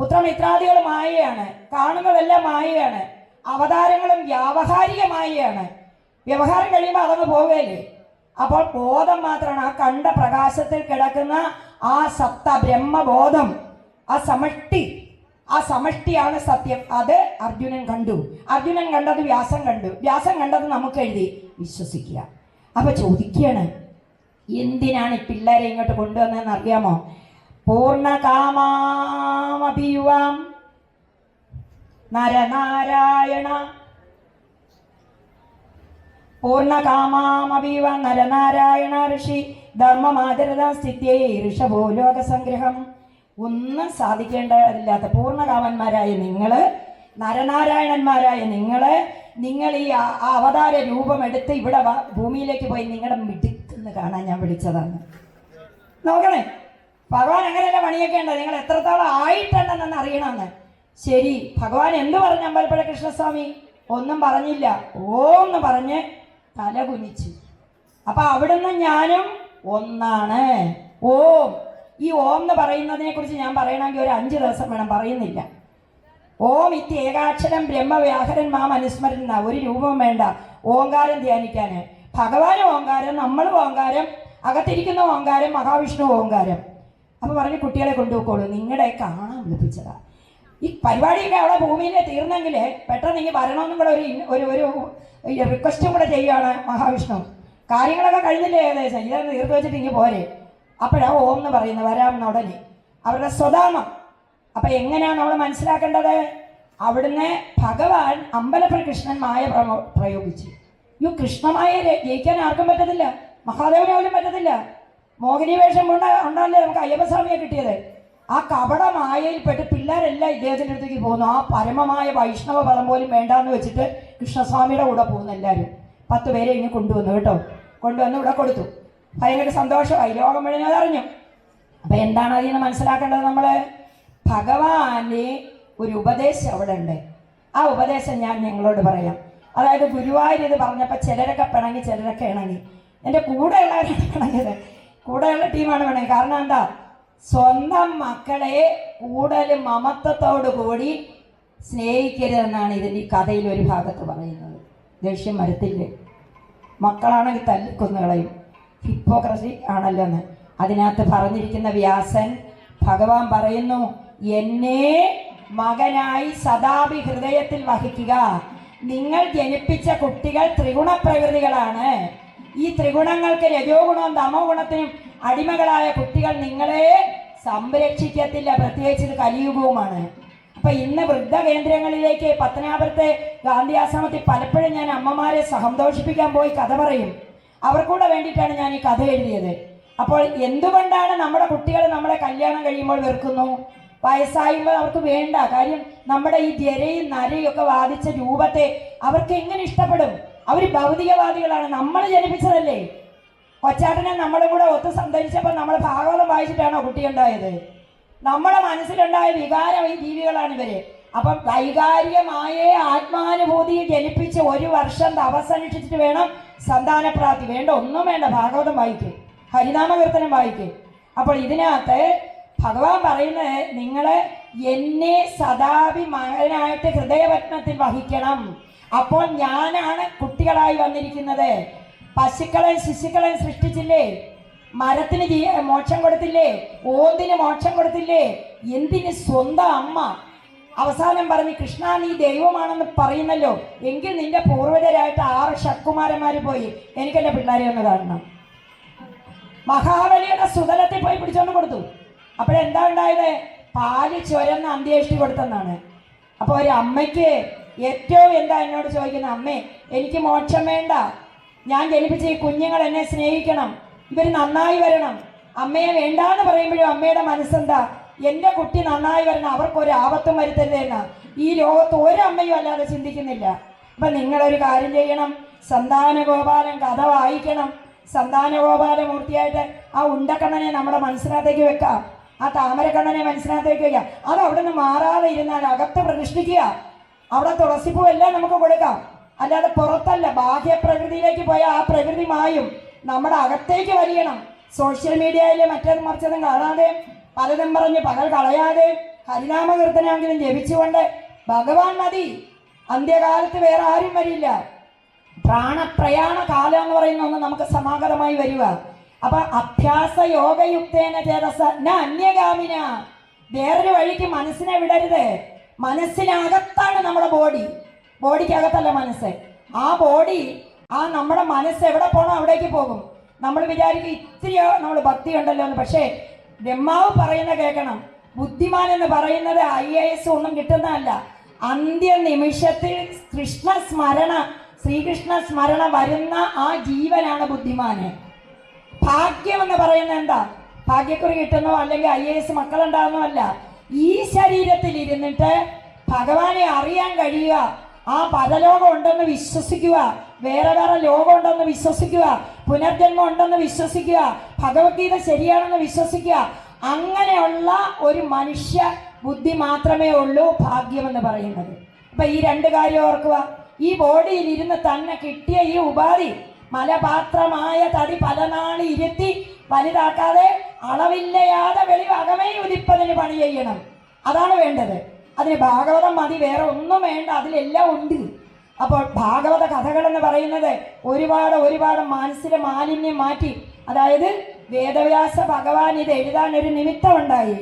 പുത്രമിത്രാദികൾ മായയാണ് കാണുന്നതെല്ലാം മായയാണ് അവതാരങ്ങളും വ്യാവഹാരിക മായയാണ് വ്യവഹാരം കഴിയുമ്പോൾ അതങ്ങ് പോവുകയല്ലേ അപ്പോൾ ബോധം മാത്രമാണ് ആ കണ്ട പ്രകാശത്തിൽ കിടക്കുന്ന ആ സത്ത ബ്രഹ്മബോധം ആ സമഷ്ടി ആ സമഷ്ടിയാണ് സത്യം. അത് അർജുനൻ കണ്ടു. അർജുനൻ കണ്ടത് വ്യാസം കണ്ടു. വ്യാസം കണ്ടത് നമുക്ക് എഴുതി വിശ്വസിക്കുക. അപ്പൊ ചോദിക്കുകയാണ് എന്തിനാണ് ഈ പിള്ളേരെ ഇങ്ങോട്ട് കൊണ്ടുവന്നതെന്ന് അറിയാമോ? പൂർണകാമാമഭിയുവാം നരനാരായണ. പൂർണകാമാമഭിവ നരനാരായണ ഋഷി. ധർമ്മമാചരത സ്ഥിത്യേ ഋഷഭോ ലോകസംഗ്രഹം. ഒന്നും സാധിക്കേണ്ടതില്ലാത്ത പൂർണകാമന്മാരായ നിങ്ങൾ നരനാരായണന്മാരായ നിങ്ങൾ നിങ്ങൾ ഈ അവതാര രൂപം രൂപമെടുത്ത് ഇവിടെ ഭൂമിയിലേക്ക് പോയി നിങ്ങളുടെ മിടുക്കെന്ന് കാണാൻ ഞാൻ വിളിച്ചതാണ്. നോക്കണേ. ഭഗവാൻ അങ്ങനെയല്ല പണിയൊക്കെ ഉണ്ട് നിങ്ങൾ എത്രത്തോളം ആയിട്ടുണ്ടെന്ന് അറിയണമെന്ന്. ശരി ഭഗവാൻ എന്ത് പറഞ്ഞു അമ്പലപ്പുഴ കൃഷ്ണസ്വാമി? ഒന്നും പറഞ്ഞില്ല. ഓ എന്ന് പറഞ്ഞ് തല കുനിച്ചു. അപ്പൊ അവിടുന്ന് ഞാനും ഒന്നാണ്. ഓം. ഈ ഓം എന്ന് പറയുന്നതിനെ കുറിച്ച് ഞാൻ പറയണമെങ്കിൽ ഒരു അഞ്ച് ദിവസം വേണം പറയുന്നില്ല. ഓം ഇത്തി ഏകാക്ഷരം ബ്രഹ്മവ്യാഹരൻ മാം അനുസ്മരുന്ന. ഒരു രൂപവും വേണ്ട ഓങ്കാരം ധ്യാനിക്കാന് ഭഗവാൻ ഓങ്കാരം നമ്മൾ ഓങ്കാരം അകത്തിരിക്കുന്ന ഓങ്കാരം മഹാവിഷ്ണു ഓങ്കാരം അപ്പൊ പറഞ്ഞ് കുട്ടികളെ കൊണ്ടുപോയിക്കോളൂ. നിങ്ങളെ കാണാൻ വിളിപ്പിച്ചതാ ഈ പരിപാടിയൊക്കെ അവിടെ ഭൂമിയിൽ തീർന്നെങ്കിൽ പെട്ടെന്ന് ഇനി വരണമെന്നും കൂടെ ഒരു ഒരു ഒരു റിക്വസ്റ്റും കൂടെ ചെയ്യുകയാണ് മഹാവിഷ്ണു. കാര്യങ്ങളൊക്കെ കഴിഞ്ഞില്ലേ ഏകദേശം? ഇതൊന്ന് തീർത്ത് വെച്ചിട്ട് ഇങ്ങനെ പോരെ. അപ്പോഴാ ഓം എന്ന് പറയുന്നത് വരാം ഉടനെ. അവരുടെ സ്വതാമം അപ്പൊ എങ്ങനെയാണ് നമ്മൾ മനസ്സിലാക്കേണ്ടത്? അവിടുന്ന് ഭഗവാൻ അമ്പലപ്പുഴ കൃഷ്ണൻ മായ പ്രയോഗിച്ചു. ഈ കൃഷ്ണമായ ജയിക്കാൻ ആർക്കും പറ്റത്തില്ല. പോലും പറ്റത്തില്ല. മോഹിനി വേഷം കൊണ്ട് ഉണ്ടല്ലേ നമുക്ക് അയ്യപ്പസ്വാമിയെ കിട്ടിയത്? ആ കപട മായയിൽപ്പെട്ട് പിള്ളേരെല്ലാം ഇദ്ദേഹത്തിന്റെ അടുത്തേക്ക് പോകുന്നു. ആ പരമമായ വൈഷ്ണവ പദം പോലും വേണ്ടാന്ന് വെച്ചിട്ട് കൃഷ്ണസ്വാമിയുടെ കൂടെ പോകുന്നു എല്ലാവരും. പത്ത് പേരെ ഇനി കൊണ്ടുവന്നു കേട്ടോ. കൊണ്ടുവന്ന് ഇവിടെ കൊടുത്തു. ഭയങ്കര സന്തോഷമായി. ലോകം മുഴുവൻ അറിഞ്ഞു. അപ്പം എന്താണ് അതിൽ നിന്ന് മനസ്സിലാക്കേണ്ടത് നമ്മൾ ഭഗവാന്റെ ഒരു ഉപദേശം അവിടെ ഉണ്ട്. ആ ഉപദേശം ഞാൻ നിങ്ങളോട് പറയാം. അതായത് ഗുരുവായൂർ ഇത് പറഞ്ഞപ്പോൾ ചിലരൊക്കെ പിണങ്ങി ചിലരൊക്കെ ഇണങ്ങി. എന്റെ കൂടെയുള്ളവരാണ് പിണങ്ങിയത്. കൂടെയുള്ള ടീമാണ് വേണേ. കാരണം എന്താ? സ്വന്തം മക്കളെ കൂടുതൽ മമത്വത്തോട് കൂടി സ്നേഹിക്കരുതെന്നാണ് ഇതിന്റെ ഈ കഥയിൽ ഒരു ഭാഗത്ത് പറയുന്നത്. ദേഷ്യം വരത്തില്ലേ? മക്കളാണെങ്കിൽ തല്ലിക്കൊന്നുകളയും. ഹിപ്പോക്രസി ആണല്ലോ എന്ന്. അതിനകത്ത് പറഞ്ഞിരിക്കുന്ന വ്യാസൻ ഭഗവാൻ പറയുന്നു എന്നെ മകനായി സദാപി ഹൃദയത്തിൽ വഹിക്കുക. നിങ്ങൾ ജനിപ്പിച്ച കുട്ടികൾ ത്രിഗുണ പ്രകൃതികളാണ് ഈ ത്രിഗുണങ്ങൾക്ക് രജോ ഗുണവും തമോ ഗുണത്തിനും അടിമകളായ കുട്ടികൾ നിങ്ങളെ സംരക്ഷിക്കത്തില്ല. പ്രത്യേകിച്ച് ഇത് കലിയുഗവുമാണ്. അപ്പൊ ഇന്ന് വൃദ്ധ കേന്ദ്രങ്ങളിലേക്ക് പത്തനാപുരത്തെ ഗാന്ധി ആശ്രമത്തിൽ പലപ്പോഴും ഞാൻ അമ്മമാരെ സന്തോഷിപ്പിക്കാൻ പോയി കഥ പറയും. അവർക്കൂടെ വേണ്ടിയിട്ടാണ് ഞാൻ ഈ കഥ എഴുതിയത്. അപ്പോൾ എന്തുകൊണ്ടാണ് നമ്മുടെ കുട്ടികൾ നമ്മളെ കല്യാണം കഴിയുമ്പോൾ വെറുക്കുന്നു? വയസ്സായുമ്പോൾ അവർക്ക് വേണ്ട. കാര്യം നമ്മുടെ ഈ ജരയും നരയും ഒക്കെ വാദിച്ച രൂപത്തെ അവർക്ക് എങ്ങനെ ഇഷ്ടപ്പെടും? അവർ ഭൗതികവാദികളാണ്. നമ്മൾ ജനിപ്പിച്ചതല്ലേ? കൊച്ചാട്ടനെ നമ്മുടെ കൂടെ ഒത്ത് സന്തരിച്ചപ്പോൾ നമ്മൾ ഭാഗവതം വായിച്ചിട്ടാണോ കുട്ടി ഉണ്ടായത്? നമ്മുടെ മനസ്സിലുണ്ടായ ഈ ജീവികളാണ് ഇവർ. അപ്പം വൈകാരികമായ ആത്മാനുഭൂതി ജനിപ്പിച്ച് ഒരു വർഷം അവസാനിച്ചിട്ട് വേണം സന്താനപ്രാപ്തി. വേണ്ട ഒന്നും വേണ്ട. ഭാഗവതം വായിക്കേ. ഹരിനാമകീർത്തനം വായിക്കേ. അപ്പോൾ ഇതിനകത്ത് ഭഗവാൻ പറയുന്നത് നിങ്ങൾ എന്നെ സദാപി മകനായിട്ട് ഹൃദയപത്മത്തിൽ വഹിക്കണം. അപ്പോൾ ഞാനാണ് കുട്ടികളായി വന്നിരിക്കുന്നത്. പശുക്കളെ ശിശുക്കളെ സൃഷ്ടിച്ചില്ലേ? മരത്തിന് മോക്ഷം കൊടുത്തില്ലേ? ഓന്തിന് മോക്ഷം കൊടുത്തില്ലേ? എന്തിന് സ്വന്തം അമ്മ? അവസാനം പറഞ്ഞ് കൃഷ്ണ നീ ദൈവമാണെന്ന് പറയുന്നല്ലോ. എങ്കിൽ നിന്റെ പൂർവജരായിട്ട് ആറ് ഷക്കുമാരന്മാർ പോയി. എനിക്കെന്റെ പിള്ളേരെ ഒന്ന് കാണണം. മഹാബലിയുടെ സുതലത്തിൽ പോയി പിടിച്ചോണ്ട് കൊടുത്തു. അപ്പോഴെന്താ ഉണ്ടായത്? പാൽ ചുരന്ന് അന്ത്യേഷ്ടി കൊടുത്തെന്നാണ്. അപ്പോൾ ഒരു അമ്മയ്ക്ക് ഏറ്റവും എന്താ എന്നോട് ചോദിക്കുന്ന അമ്മേ എനിക്ക് മോക്ഷം വേണ്ട. ഞാൻ ജനിപ്പിച്ച ഈ കുഞ്ഞുങ്ങൾ എന്നെ സ്നേഹിക്കണം. ഇവർ നന്നായി വരണം. അമ്മയെ വേണ്ടാന്ന് പറയുമ്പോഴും അമ്മയുടെ മനസ്സെന്താ? എന്റെ കുട്ടി നന്നായി വരണം. അവർക്കൊരു ആപത്തും വരുത്തരുതെന്ന് ഈ ലോകത്ത് ഒരു അമ്മയും അല്ലാതെ ചിന്തിക്കുന്നില്ല. അപ്പൊ നിങ്ങളൊരു കാര്യം ചെയ്യണം. സന്താന ഗോപാലൻ കഥ വായിക്കണം. സന്താന ഗോപാലമൂർത്തിയായിട്ട് ആ ഉണ്ടക്കണ്ണനെ നമ്മുടെ മനസ്സിനകത്തേക്ക് വെക്കാം. ആ താമരക്കണ്ണനെ മനസ്സിനകത്തേക്ക് വെക്കാം. അത് അവിടെ നിന്ന് മാറാതെ ഇരുന്നാൽ അകത്ത് പ്രതിഷ്ഠിക്കുക. അവിടെ തുളസിപ്പൂ എല്ലാം നമുക്ക് കൊടുക്കാം. അല്ലാതെ പുറത്തല്ല ബാഹ്യ പ്രകൃതിയിലേക്ക് പോയാൽ ആ പ്രകൃതി മായും. നമ്മുടെ അകത്തേക്ക് വരികണം സോഷ്യൽ മീഡിയയിൽ മറ്റേതും മറിച്ചതും കാണാതെ പലതും പറഞ്ഞ് പകൽ കളയാതെ ഹരിനാമ കീർത്തനാണെങ്കിലും ജപിച്ചുകൊണ്ട് ഭഗവാൻ മതി. അന്ത്യകാലത്ത് വേറെ ആരും വരില്ല. പ്രാണപ്രയാണ കാലം എന്ന് പറയുന്ന ഒന്ന് നമുക്ക് സമാഗതമായി വരിക. അപ്പൊ അഭ്യാസ യോഗയുക്തേന ചേതസ അന്യഗാമിന. വേറൊരു വഴിക്ക് മനസ്സിനെ വിടരുത്. മനസ്സിനകത്താണ് നമ്മുടെ ബോഡി. ബോഡിക്ക് അകത്തല്ല മനസ്സ്. ആ ബോഡി ആ നമ്മുടെ മനസ്സ് എവിടെ പോകണോ അവിടേക്ക് പോകും. നമ്മൾ വിചാരിക്കും ഇത്തിരിയോ നമ്മൾ ഭക്തി ഉണ്ടല്ലോ എന്ന്. പക്ഷേ ബ്രഹ്മാവ് പറയുന്ന കേൾക്കണം. ബുദ്ധിമാൻ എന്ന് പറയുന്നത് ഐ എ എസ് ഒന്നും കിട്ടുന്നതല്ല. അന്ത്യ നിമിഷത്തിൽ കൃഷ്ണ സ്മരണ ശ്രീകൃഷ്ണ സ്മരണ വരുന്ന ആ ജീവനാണ് ബുദ്ധിമാന്. ഭാഗ്യം എന്ന് പറയുന്നത് എന്താ? ഭാഗ്യക്കുറി കിട്ടുന്നോ? അല്ലെങ്കിൽ ഐ എ എസ് മക്കളുണ്ടാകുന്നോ അല്ല. ഈ ശരീരത്തിൽ ഇരുന്നിട്ട് ഭഗവാനെ അറിയാൻ കഴിയുക. ആ പരലോകം ഉണ്ടെന്ന് വിശ്വസിക്കുക. വേറെ വേറെ ലോകം ഉണ്ടെന്ന് വിശ്വസിക്കുക. പുനർജന്മം ഉണ്ടെന്ന് വിശ്വസിക്കുക. ഭഗവത്ഗീത ശരിയാണെന്ന് വിശ്വസിക്കുക. അങ്ങനെയുള്ള ഒരു മനുഷ്യ ബുദ്ധി മാത്രമേ ഉള്ളൂ ഭാഗ്യമെന്ന് പറയുന്നത്. അപ്പൊ ഈ രണ്ട് കാര്യം ഓർക്കുക. ഈ ബോഡിയിൽ ഇരുന്ന് തന്നെ കിട്ടിയ ഈ ഉപാധി മലപാത്രമായ തടി പലനാളി ഇരുത്തി വലുതാക്കാതെ അളവില്ലയാതെ വെളിവ് അകമേ ഉദിപ്പതിന് പണി ചെയ്യണം. അതാണ് വേണ്ടത്. അതിന് ഭാഗവതം മതി വേറെ ഒന്നും വേണ്ട അതിലെല്ലാം ഉണ്ട്. അപ്പോൾ ഭാഗവത കഥകൾ എന്ന് പറയുന്നത് ഒരുപാട് ഒരുപാട് മനസ്സിലെ മാലിന്യം മാറ്റി അതായത് വേദവ്യാസ ഭഗവാൻ ഇത് എഴുതാൻ ഒരു നിമിത്തമുണ്ടായി.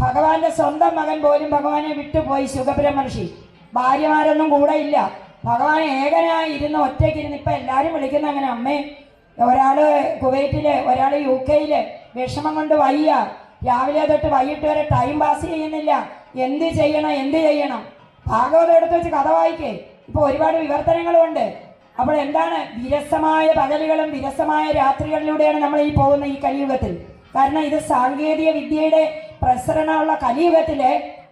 ഭഗവാന്റെ സ്വന്തം മകൻ പോലും ഭഗവാനെ വിട്ടുപോയി സുഖബ്രഹ്മർഷി. ഭാര്യമാരൊന്നും കൂടെ ഇല്ല. ഭഗവാൻ ഏകനായി ഇരുന്ന് ഒറ്റയ്ക്കിരുന്ന് ഇപ്പം എല്ലാവരും വിളിക്കുന്ന അങ്ങനെ അമ്മേ ഒരാൾ കുവൈറ്റിൽ ഒരാൾ യു കെയിൽ വിഷമം കൊണ്ട് വയ്യ. രാവിലെ തൊട്ട് വൈകിട്ട് വരെ ടൈം പാസ് ചെയ്യുന്നില്ല. എന്ത് ചെയ്യണം എന്ത് ചെയ്യണം? ഭാഗവതം എടുത്ത് വെച്ച് കഥ വായിക്കേ. ഇപ്പൊ ഒരുപാട് വിവർത്തനങ്ങളും ഉണ്ട്. അപ്പോൾ എന്താണ് വിരസമായ പകലുകളും വിരസമായ രാത്രികളിലൂടെയാണ് നമ്മൾ ഈ പോകുന്ന ഈ കലിയുഗത്തിൽ. കാരണം ഇത് സാങ്കേതിക വിദ്യയുടെ പ്രസരണമുള്ള കലിയുഗത്തിൽ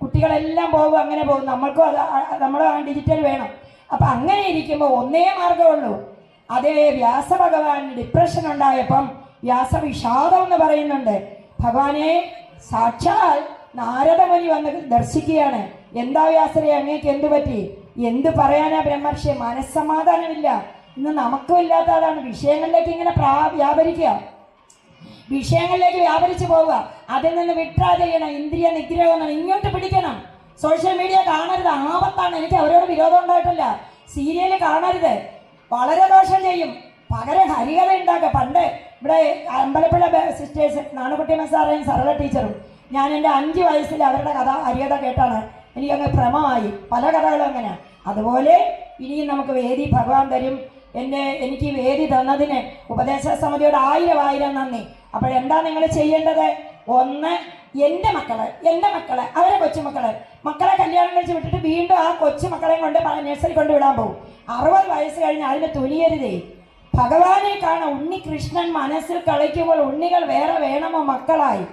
കുട്ടികളെല്ലാം പോകും അങ്ങനെ പോകും. നമ്മൾക്കും അത് നമ്മൾ ഡിജിറ്റൽ വേണം. അപ്പൊ അങ്ങനെ ഇരിക്കുമ്പോൾ ഒന്നേ മാർഗമുള്ളൂ അതേ വ്യാസഭഗവാൻ ഡിപ്രഷൻ ഉണ്ടായപ്പം വ്യാസവിഷാദം എന്ന് പറയുന്നുണ്ട്. ഭഗവാനെ സാക്ഷാൽ നാരദമുനി വന്ന് ദർശിക്കുകയാണ്. എന്താ വ്യാസരെ അങ്ങേക്ക് എന്ത് പറ്റി? എന്ത് പറയാനാ ബ്രഹ്മർഷി? മനസ്സമാധാനമില്ല. ഇന്ന് നമുക്കും ഇല്ലാത്ത അതാണ് വിഷയങ്ങളിലേക്ക് ഇങ്ങനെ പ്രാ വ്യാപരിക്കുക. വിഷയങ്ങളിലേക്ക് വ്യാപരിച്ചു പോവുക. അതിൽ നിന്ന് വിട്രാ ചെയ്യണം. ഇന്ദ്രിയ നിഗ്രഹം ഇങ്ങോട്ട് പിടിക്കണം. സോഷ്യൽ മീഡിയ കാണരുത്. ആപത്താണ്. എനിക്ക് അവരോട് വിരോധം ഉണ്ടായിട്ടില്ല. സീരിയൽ കാണരുത്. വളരെ ദോഷം ചെയ്യും. പകരം ഹരികഥ ഉണ്ടാക്കുക. പണ്ട് ഇവിടെ അമ്പലപ്പുഴ സിസ്റ്റേഴ്സ് നാണുകുട്ടി മെസ്സാറേയും സരള ടീച്ചറും ഞാൻ എന്റെ അഞ്ച് വയസ്സിൽ അവരുടെ കഥ ഹരികഥ കേട്ടാണ്. എനിക്കങ്ങ് ഭ്രമമായി. പല കഥകളും അങ്ങനെ. അതുപോലെ ഇനിയും നമുക്ക് വേദി ഭഗവാൻ തരും. എന്റെ എനിക്ക് വേദി തന്നതിന് ഉപദേശ സമിതിയോട് ആയിരം ആയിരം നന്ദി. അപ്പോഴെന്താ നിങ്ങൾ ചെയ്യേണ്ടത്? ഒന്ന് എന്റെ മക്കൾ എന്റെ മക്കൾ അവരെ കൊച്ചുമക്കൾ മക്കളെ കല്യാണം കഴിച്ച് വിട്ടിട്ട് വീണ്ടും ആ കൊച്ചു മക്കളെയും കൊണ്ട് നഴ്സറി കൊണ്ട് വിടാൻ പോകും. അറുപത് വയസ്സ് കഴിഞ്ഞ് അതിന് തുനിയരുതേ. ഭഗവാനെ കാണാൻ ഉണ്ണി കൃഷ്ണൻ മനസ്സിൽ കളിക്കുമ്പോൾ ഉണ്ണികൾ വേറെ വേണമോ മക്കളായി?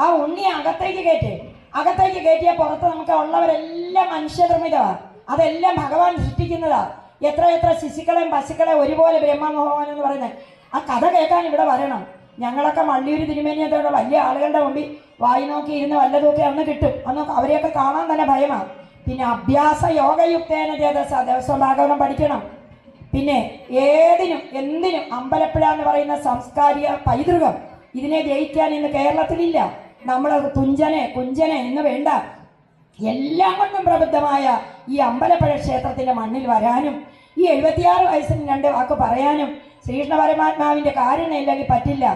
ആ ഉണ്ണി അകത്തേക്ക് കയറ്റി. അകത്തേക്ക് കയറ്റിയ പുറത്ത് നമുക്ക് ഉള്ളവരെല്ലാം മനുഷ്യനിർമ്മിതമാണ് അതെല്ലാം ഭഗവാൻ സൃഷ്ടിക്കുന്നതാ. എത്ര എത്ര ശിശുക്കളെയും പശുക്കളെയും ഒരുപോലെ ബ്രഹ്മമോഹൻ എന്ന് പറയുന്നത്. ആ കഥ കേൾക്കാൻ ഇവിടെ വരണം. ഞങ്ങളൊക്കെ മള്ളിയൂര് തിരുമേനിയത്തോടെ വലിയ ആളുകളുടെ മുമ്പിൽ വായി നോക്കി ഇരുന്ന് വല്ലതൊക്കെ അന്ന് കിട്ടും. അന്ന് അവരെയൊക്കെ കാണാൻ തന്നെ ഭയമാണ്. പിന്നെ അഭ്യാസ യോഗയുക്തേന ചേതസ ദിവസം ഭാഗവനം പഠിക്കണം. പിന്നെ ഏതിനും എന്തിനും അമ്പലപ്പുഴ എന്ന് പറയുന്ന സാംസ്കാരിക പൈതൃകം ഇതിനെ ജയിക്കാൻ ഇന്ന് കേരളത്തിലില്ല. നമ്മൾ തുഞ്ചനെ കുഞ്ചനെ എന്ന് വേണ്ട. എല്ലാം കൊണ്ടും പ്രബുദ്ധമായ ഈ അമ്പലപ്പുഴ ക്ഷേത്രത്തിന്റെ മണ്ണിൽ വരാനും ഈ എഴുപത്തിയാറ് വയസ്സിന് രണ്ട് വാക്ക് പറയാനും ശ്രീകൃഷ്ണ പരമാത്മാവിന്റെ കാരുണ്യം ഇല്ലെങ്കിൽ പറ്റില്ല.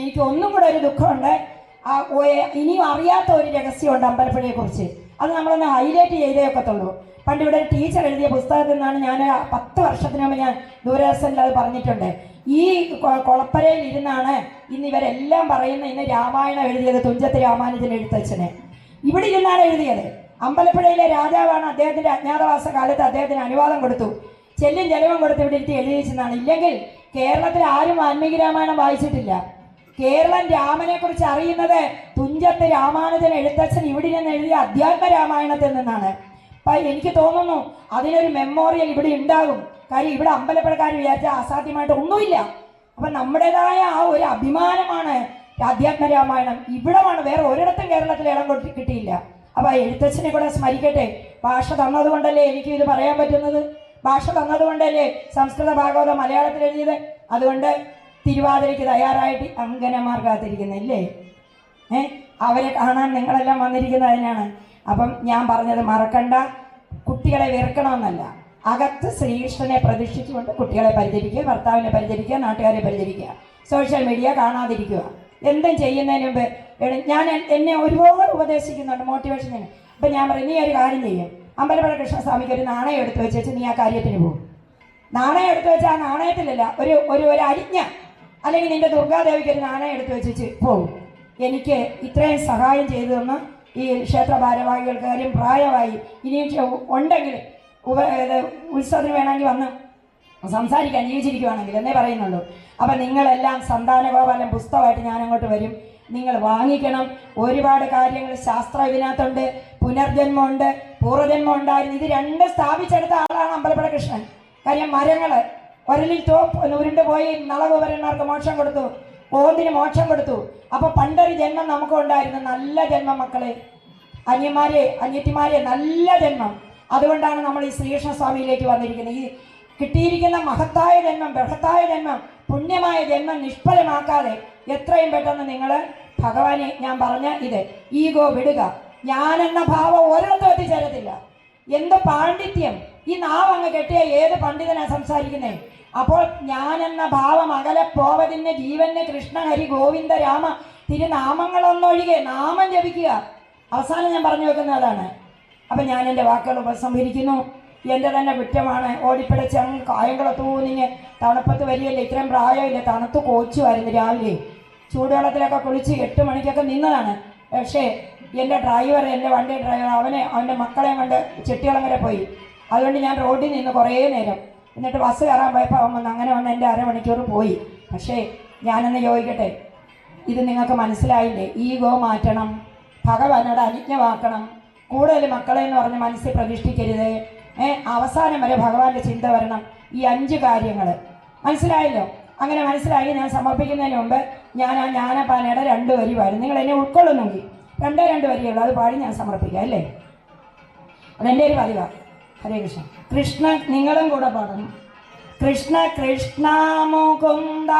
എനിക്ക് ഒന്നും കൂടെ ഒരു ദുഃഖമുണ്ട്. ആ ഇനിയും അറിയാത്ത ഒരു രഹസ്യമുണ്ട് അമ്പലപ്പുഴയെ കുറിച്ച് അത് നമ്മളൊന്ന് ഹൈലൈറ്റ് ചെയ്തേ ഒക്കത്തുള്ളൂ. പണ്ട് ഇവിടെ ഒരു ടീച്ചർ എഴുതിയ പുസ്തകത്തിൽ നിന്നാണ് ഞാൻ പത്ത് വർഷത്തിന് മുമ്പ് ഞാൻ ദൂരദർശനിൽ അത് പറഞ്ഞിട്ടുണ്ട്. ഈ കൊളപ്പരയിൽ ഇരുന്നാണ് ഇന്ന് ഇവരെല്ലാം പറയുന്ന ഇന്ന് രാമായണം എഴുതിയത് തുഞ്ചത്ത് രാമാനുജൻ എഴുത്തച്ഛനെ. ഇവിടെ ഇരുന്നാണ് എഴുതിയത്. അമ്പലപ്പുഴയിലെ രാജാവാണ് അദ്ദേഹത്തിന്റെ അജ്ഞാതവാസ കാലത്ത് അദ്ദേഹത്തിന് അനുവാദം കൊടുത്തു. ചെല്ലും ജലവും കൊടുത്ത് ഇവിടെ ഇരുത്തി എഴുതിച്ചെന്നാണ് ഇല്ലെങ്കിൽ കേരളത്തിൽ ആരും വാൽമീകി രാമായണം വായിച്ചിട്ടില്ല. കേരളം രാമനെ കുറിച്ച് അറിയുന്നത് തുഞ്ചത്ത് രാമാനുജൻ എഴുത്തച്ഛൻ ഇവിടെ നിന്ന് എഴുതിയ അധ്യാത്മ രാമായണത്തിൽ നിന്നാണ്. അപ്പം എനിക്ക് തോന്നുന്നു അതിനൊരു മെമ്മോറിയൽ ഇവിടെ ഉണ്ടാകും. കാര്യം ഇവിടെ അമ്പലപ്പുഴക്കാർ വിചാരിച്ച അസാധ്യമായിട്ട് ഒന്നുമില്ല. അപ്പൊ നമ്മുടേതായ ആ ഒരു അഭിമാനമാണ് അധ്യാത്മ രാമായണം. ഇവിടമാണ് വേറെ ഒരിടത്തും കേരളത്തിൽ ഇടം കൊടുത്തി കിട്ടിയില്ല. അപ്പൊ എഴുത്തച്ഛനെ കൂടെ സ്മരിക്കട്ടെ. ഭാഷ തന്നതുകൊണ്ടല്ലേ എനിക്ക് ഇത് പറയാൻ പറ്റുന്നത്? ഭാഷ തന്നതുകൊണ്ടല്ലേ സംസ്കൃത ഭാഗവതം മലയാളത്തിൽ എഴുതിയത്? അതുകൊണ്ട് തിരുവാതിരയ്ക്ക് തയ്യാറായിട്ട് അങ്കനമാർ കാത്തിരിക്കുന്നില്ലേ ഏ? അവരെ കാണാൻ നിങ്ങളെല്ലാം വന്നിരിക്കുന്നത് അതിനാണ്. അപ്പം ഞാൻ പറഞ്ഞത് മറക്കണ്ട. കുട്ടികളെ വെറുക്കണമെന്നല്ല. അകത്ത് ശ്രീകൃഷ്ണനെ പ്രതീക്ഷിച്ചുകൊണ്ട് കുട്ടികളെ പരിചരിക്കുക ഭർത്താവിനെ പരിചരിക്കുക നാട്ടുകാരെ പരിചരിക്കുക. Social media കാണാതിരിക്കുക. എന്തും ചെയ്യുന്നതിന് മുമ്പ് ഞാൻ എന്നെ ഒരുപാട് ഉപദേശിക്കുന്നുണ്ട് മോട്ടിവേഷൻ അപ്പം ഞാൻ പറയും നീ ഒരു കാര്യം ചെയ്യും. അമ്പലപ്പുഴ കൃഷ്ണസ്വാമിക്ക് ഒരു നാണയം എടുത്തു വെച്ചേച്ച് നീ ആ കാര്യത്തിന് പോകും. നാണയം എടുത്തു വെച്ചാൽ ആ നാണയത്തിലല്ല ഒരു ഒരു ഒരു അരിഞ്ഞ അല്ലെങ്കിൽ നിന്റെ ദുർഗാദേവിക്ക് ഒരു നാണയം എടുത്തു വെച്ചേച്ച് പോകും. എനിക്ക് ഇത്രയും സഹായം ചെയ്തു തന്ന ഈ ക്ഷേത്ര ഭാരവാഹികൾക്ക് കാര്യം പ്രായമായി ഇനിയും ഉണ്ടെങ്കിൽ ഉപ ഉത്സവത്തിന് വേണമെങ്കിൽ വന്ന് സംസാരിക്കാൻ ജീവിച്ചിരിക്കുവാണെങ്കിൽ എന്നേ പറയുന്നുള്ളൂ. അപ്പം നിങ്ങളെല്ലാം സന്താനഗോപാലം പുസ്തകമായിട്ട് ഞാൻ അങ്ങോട്ട് വരും. നിങ്ങൾ വാങ്ങിക്കണം. ഒരുപാട് കാര്യങ്ങൾ ശാസ്ത്രം ഇതിനകത്തുണ്ട് പുനർജന്മമുണ്ട് പൂർവജന്മം ഉണ്ടായിരുന്നു ഇത് രണ്ട് സ്ഥാപിച്ചെടുത്ത ആളാണ് അമ്പലപ്പുഴ കൃഷ്ണൻ. കാര്യം മരങ്ങൾ ഒരലിൽ തോ പോയി നളകുപരന്മാർക്ക് മോക്ഷം കൊടുത്തു. ഓന്തിന് മോക്ഷം കൊടുത്തു. അപ്പൊ പണ്ടൊരു ജന്മം നമുക്ക് ഉണ്ടായിരുന്നു. നല്ല ജന്മം മക്കളെ. അന്യന്മാരെ അന്യത്തിമാരെ നല്ല ജന്മം. അതുകൊണ്ടാണ് നമ്മൾ ഈ ശ്രീകൃഷ്ണ സ്വാമിയിലേക്ക് വന്നിരിക്കുന്നത്. ഈ കിട്ടിയിരിക്കുന്ന മഹത്തായ ജന്മം ബൃഹത്തായ ജന്മം പുണ്യമായ ജന്മം നിഷ്ഫലമാക്കാതെ എത്രയും പെട്ടെന്ന് നിങ്ങൾ ഭഗവാനെ ഞാൻ പറഞ്ഞ ഇത് ഈഗോ വിടുക. ഞാനെന്ന ഭാവം ഒരിടത്തും എത്തിച്ചേരത്തില്ല. എന്ത് പാണ്ഡിത്യം? ഈ നാവ് അങ്ങ് കെട്ടിയ ഏത് പണ്ഡിതനാ സംസാരിക്കുന്നേ? അപ്പോൾ ഞാനെന്ന ഭാവം അകലെ പോവതിന് ജീവന് കൃഷ്ണ ഹരി ഗോവിന്ദ രാമ തിരുനാമങ്ങളൊന്നൊഴികെ നാമം ജപിക്കുക. അവസാനം ഞാൻ പറഞ്ഞു വെക്കുന്ന അതാണ്. അപ്പം ഞാൻ എന്റെ വാക്കുകൾ ഉപസംഹരിക്കുന്നു. എന്റെ തന്നെ കുറ്റമാണ്. ഓടിപ്പിടച്ച് അങ്ങ് കായംകുളത്ത് പോകുന്നിങ്ങ് തണുപ്പത്ത് വരികയല്ലേ? ഇത്രയും പ്രായമില്ല തണുത്ത് കോച്ചുമായിരുന്നു രാവിലെ. ചൂടുവെള്ളത്തിലൊക്കെ കുളിച്ച് എട്ട് മണിക്കൊക്കെ നിന്നതാണ്. പക്ഷേ എന്റെ ഡ്രൈവർ എന്റെ വണ്ടി ഡ്രൈവർ അവനെ അവന്റെ മക്കളെയും കൊണ്ട് ചെട്ടികളം വരെ പോയി. അതുകൊണ്ട് ഞാൻ റോഡിൽ നിന്ന് കുറേ നേരം. എന്നിട്ട് ബസ് കയറാൻ പോയപ്പോൾ അവൻ വന്ന് അങ്ങനെ വന്ന് എന്റെ അരമണിക്കൂർ പോയി. പക്ഷേ ഞാനൊന്ന് ചോദിക്കട്ടെ? ഇത് നിങ്ങൾക്ക് മനസ്സിലായില്ലേ? ഈഗോ മാറ്റണം. ഭഗവാനോട് അനുജ്ഞമാക്കണം. കൂടുതൽ മക്കളെ എന്ന് പറഞ്ഞ് മനസ്സിൽ പ്രതിഷ്ഠിക്കരുത്. അവസാനം വരെ ഭഗവാന്റെ ചിന്ത വരണം. ഈ അഞ്ച് കാര്യങ്ങൾ മനസ്സിലായല്ലോ? അങ്ങനെ മനസ്സിലായി ഞാൻ സമർപ്പിക്കുന്നതിന് മുമ്പ് ഞാൻ ആ ജ്ഞാനപാനയുടെ രണ്ട് വരി വരും നിങ്ങൾ എന്നെ ഉൾക്കൊള്ളുന്നെങ്കിൽ രണ്ടേ രണ്ട് വരിയുള്ളൂ. അത് പാടി ഞാൻ സമർപ്പിക്കാം അല്ലേ? അതെന്റെ ഒരു പതിവാ. ഹരേ കൃഷ്ണ. കൃഷ്ണ നിങ്ങളും കൂടെ പാടണം. കൃഷ്ണ കൃഷ്ണ മുകുന്ദ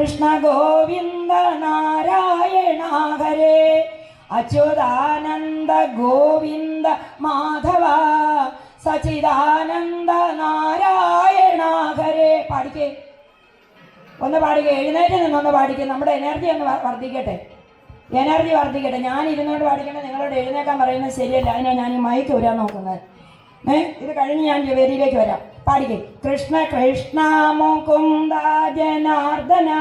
കൃഷ്ണ ഗോവിന്ദ നാരായണ ഹരേ. അച്യുതാനന്ദ ഗോവിന്ദ മാധവ സച്ചിദാനന്ദ നാരായണ ഹരേ പാടിക്കേ. ഒന്ന് പാടുക എഴുന്നേറ്റ് നിന്നൊന്ന് പാടിക്കുക നമ്മുടെ എനർജി ഒന്ന് വർദ്ധിക്കട്ടെ. എനർജി വർദ്ധിക്കട്ടെ. ഞാൻ ഇരുന്നുകൊണ്ട് പാടിക്കണം. നിങ്ങളോട് എഴുന്നേക്കാൻ പറയുന്നത് ശരിയല്ല. അതിനാണ് ഞാൻ ഈ മയക്ക് വരാൻ നോക്കുന്നത്. ഏ? ഇത് കഴിഞ്ഞ് ഞാൻ വേദിയിലേക്ക് വരാം. പാടിക്കേ. കൃഷ്ണ കൃഷ്ണ മുകുന്ദ ജനാർദ്ദന.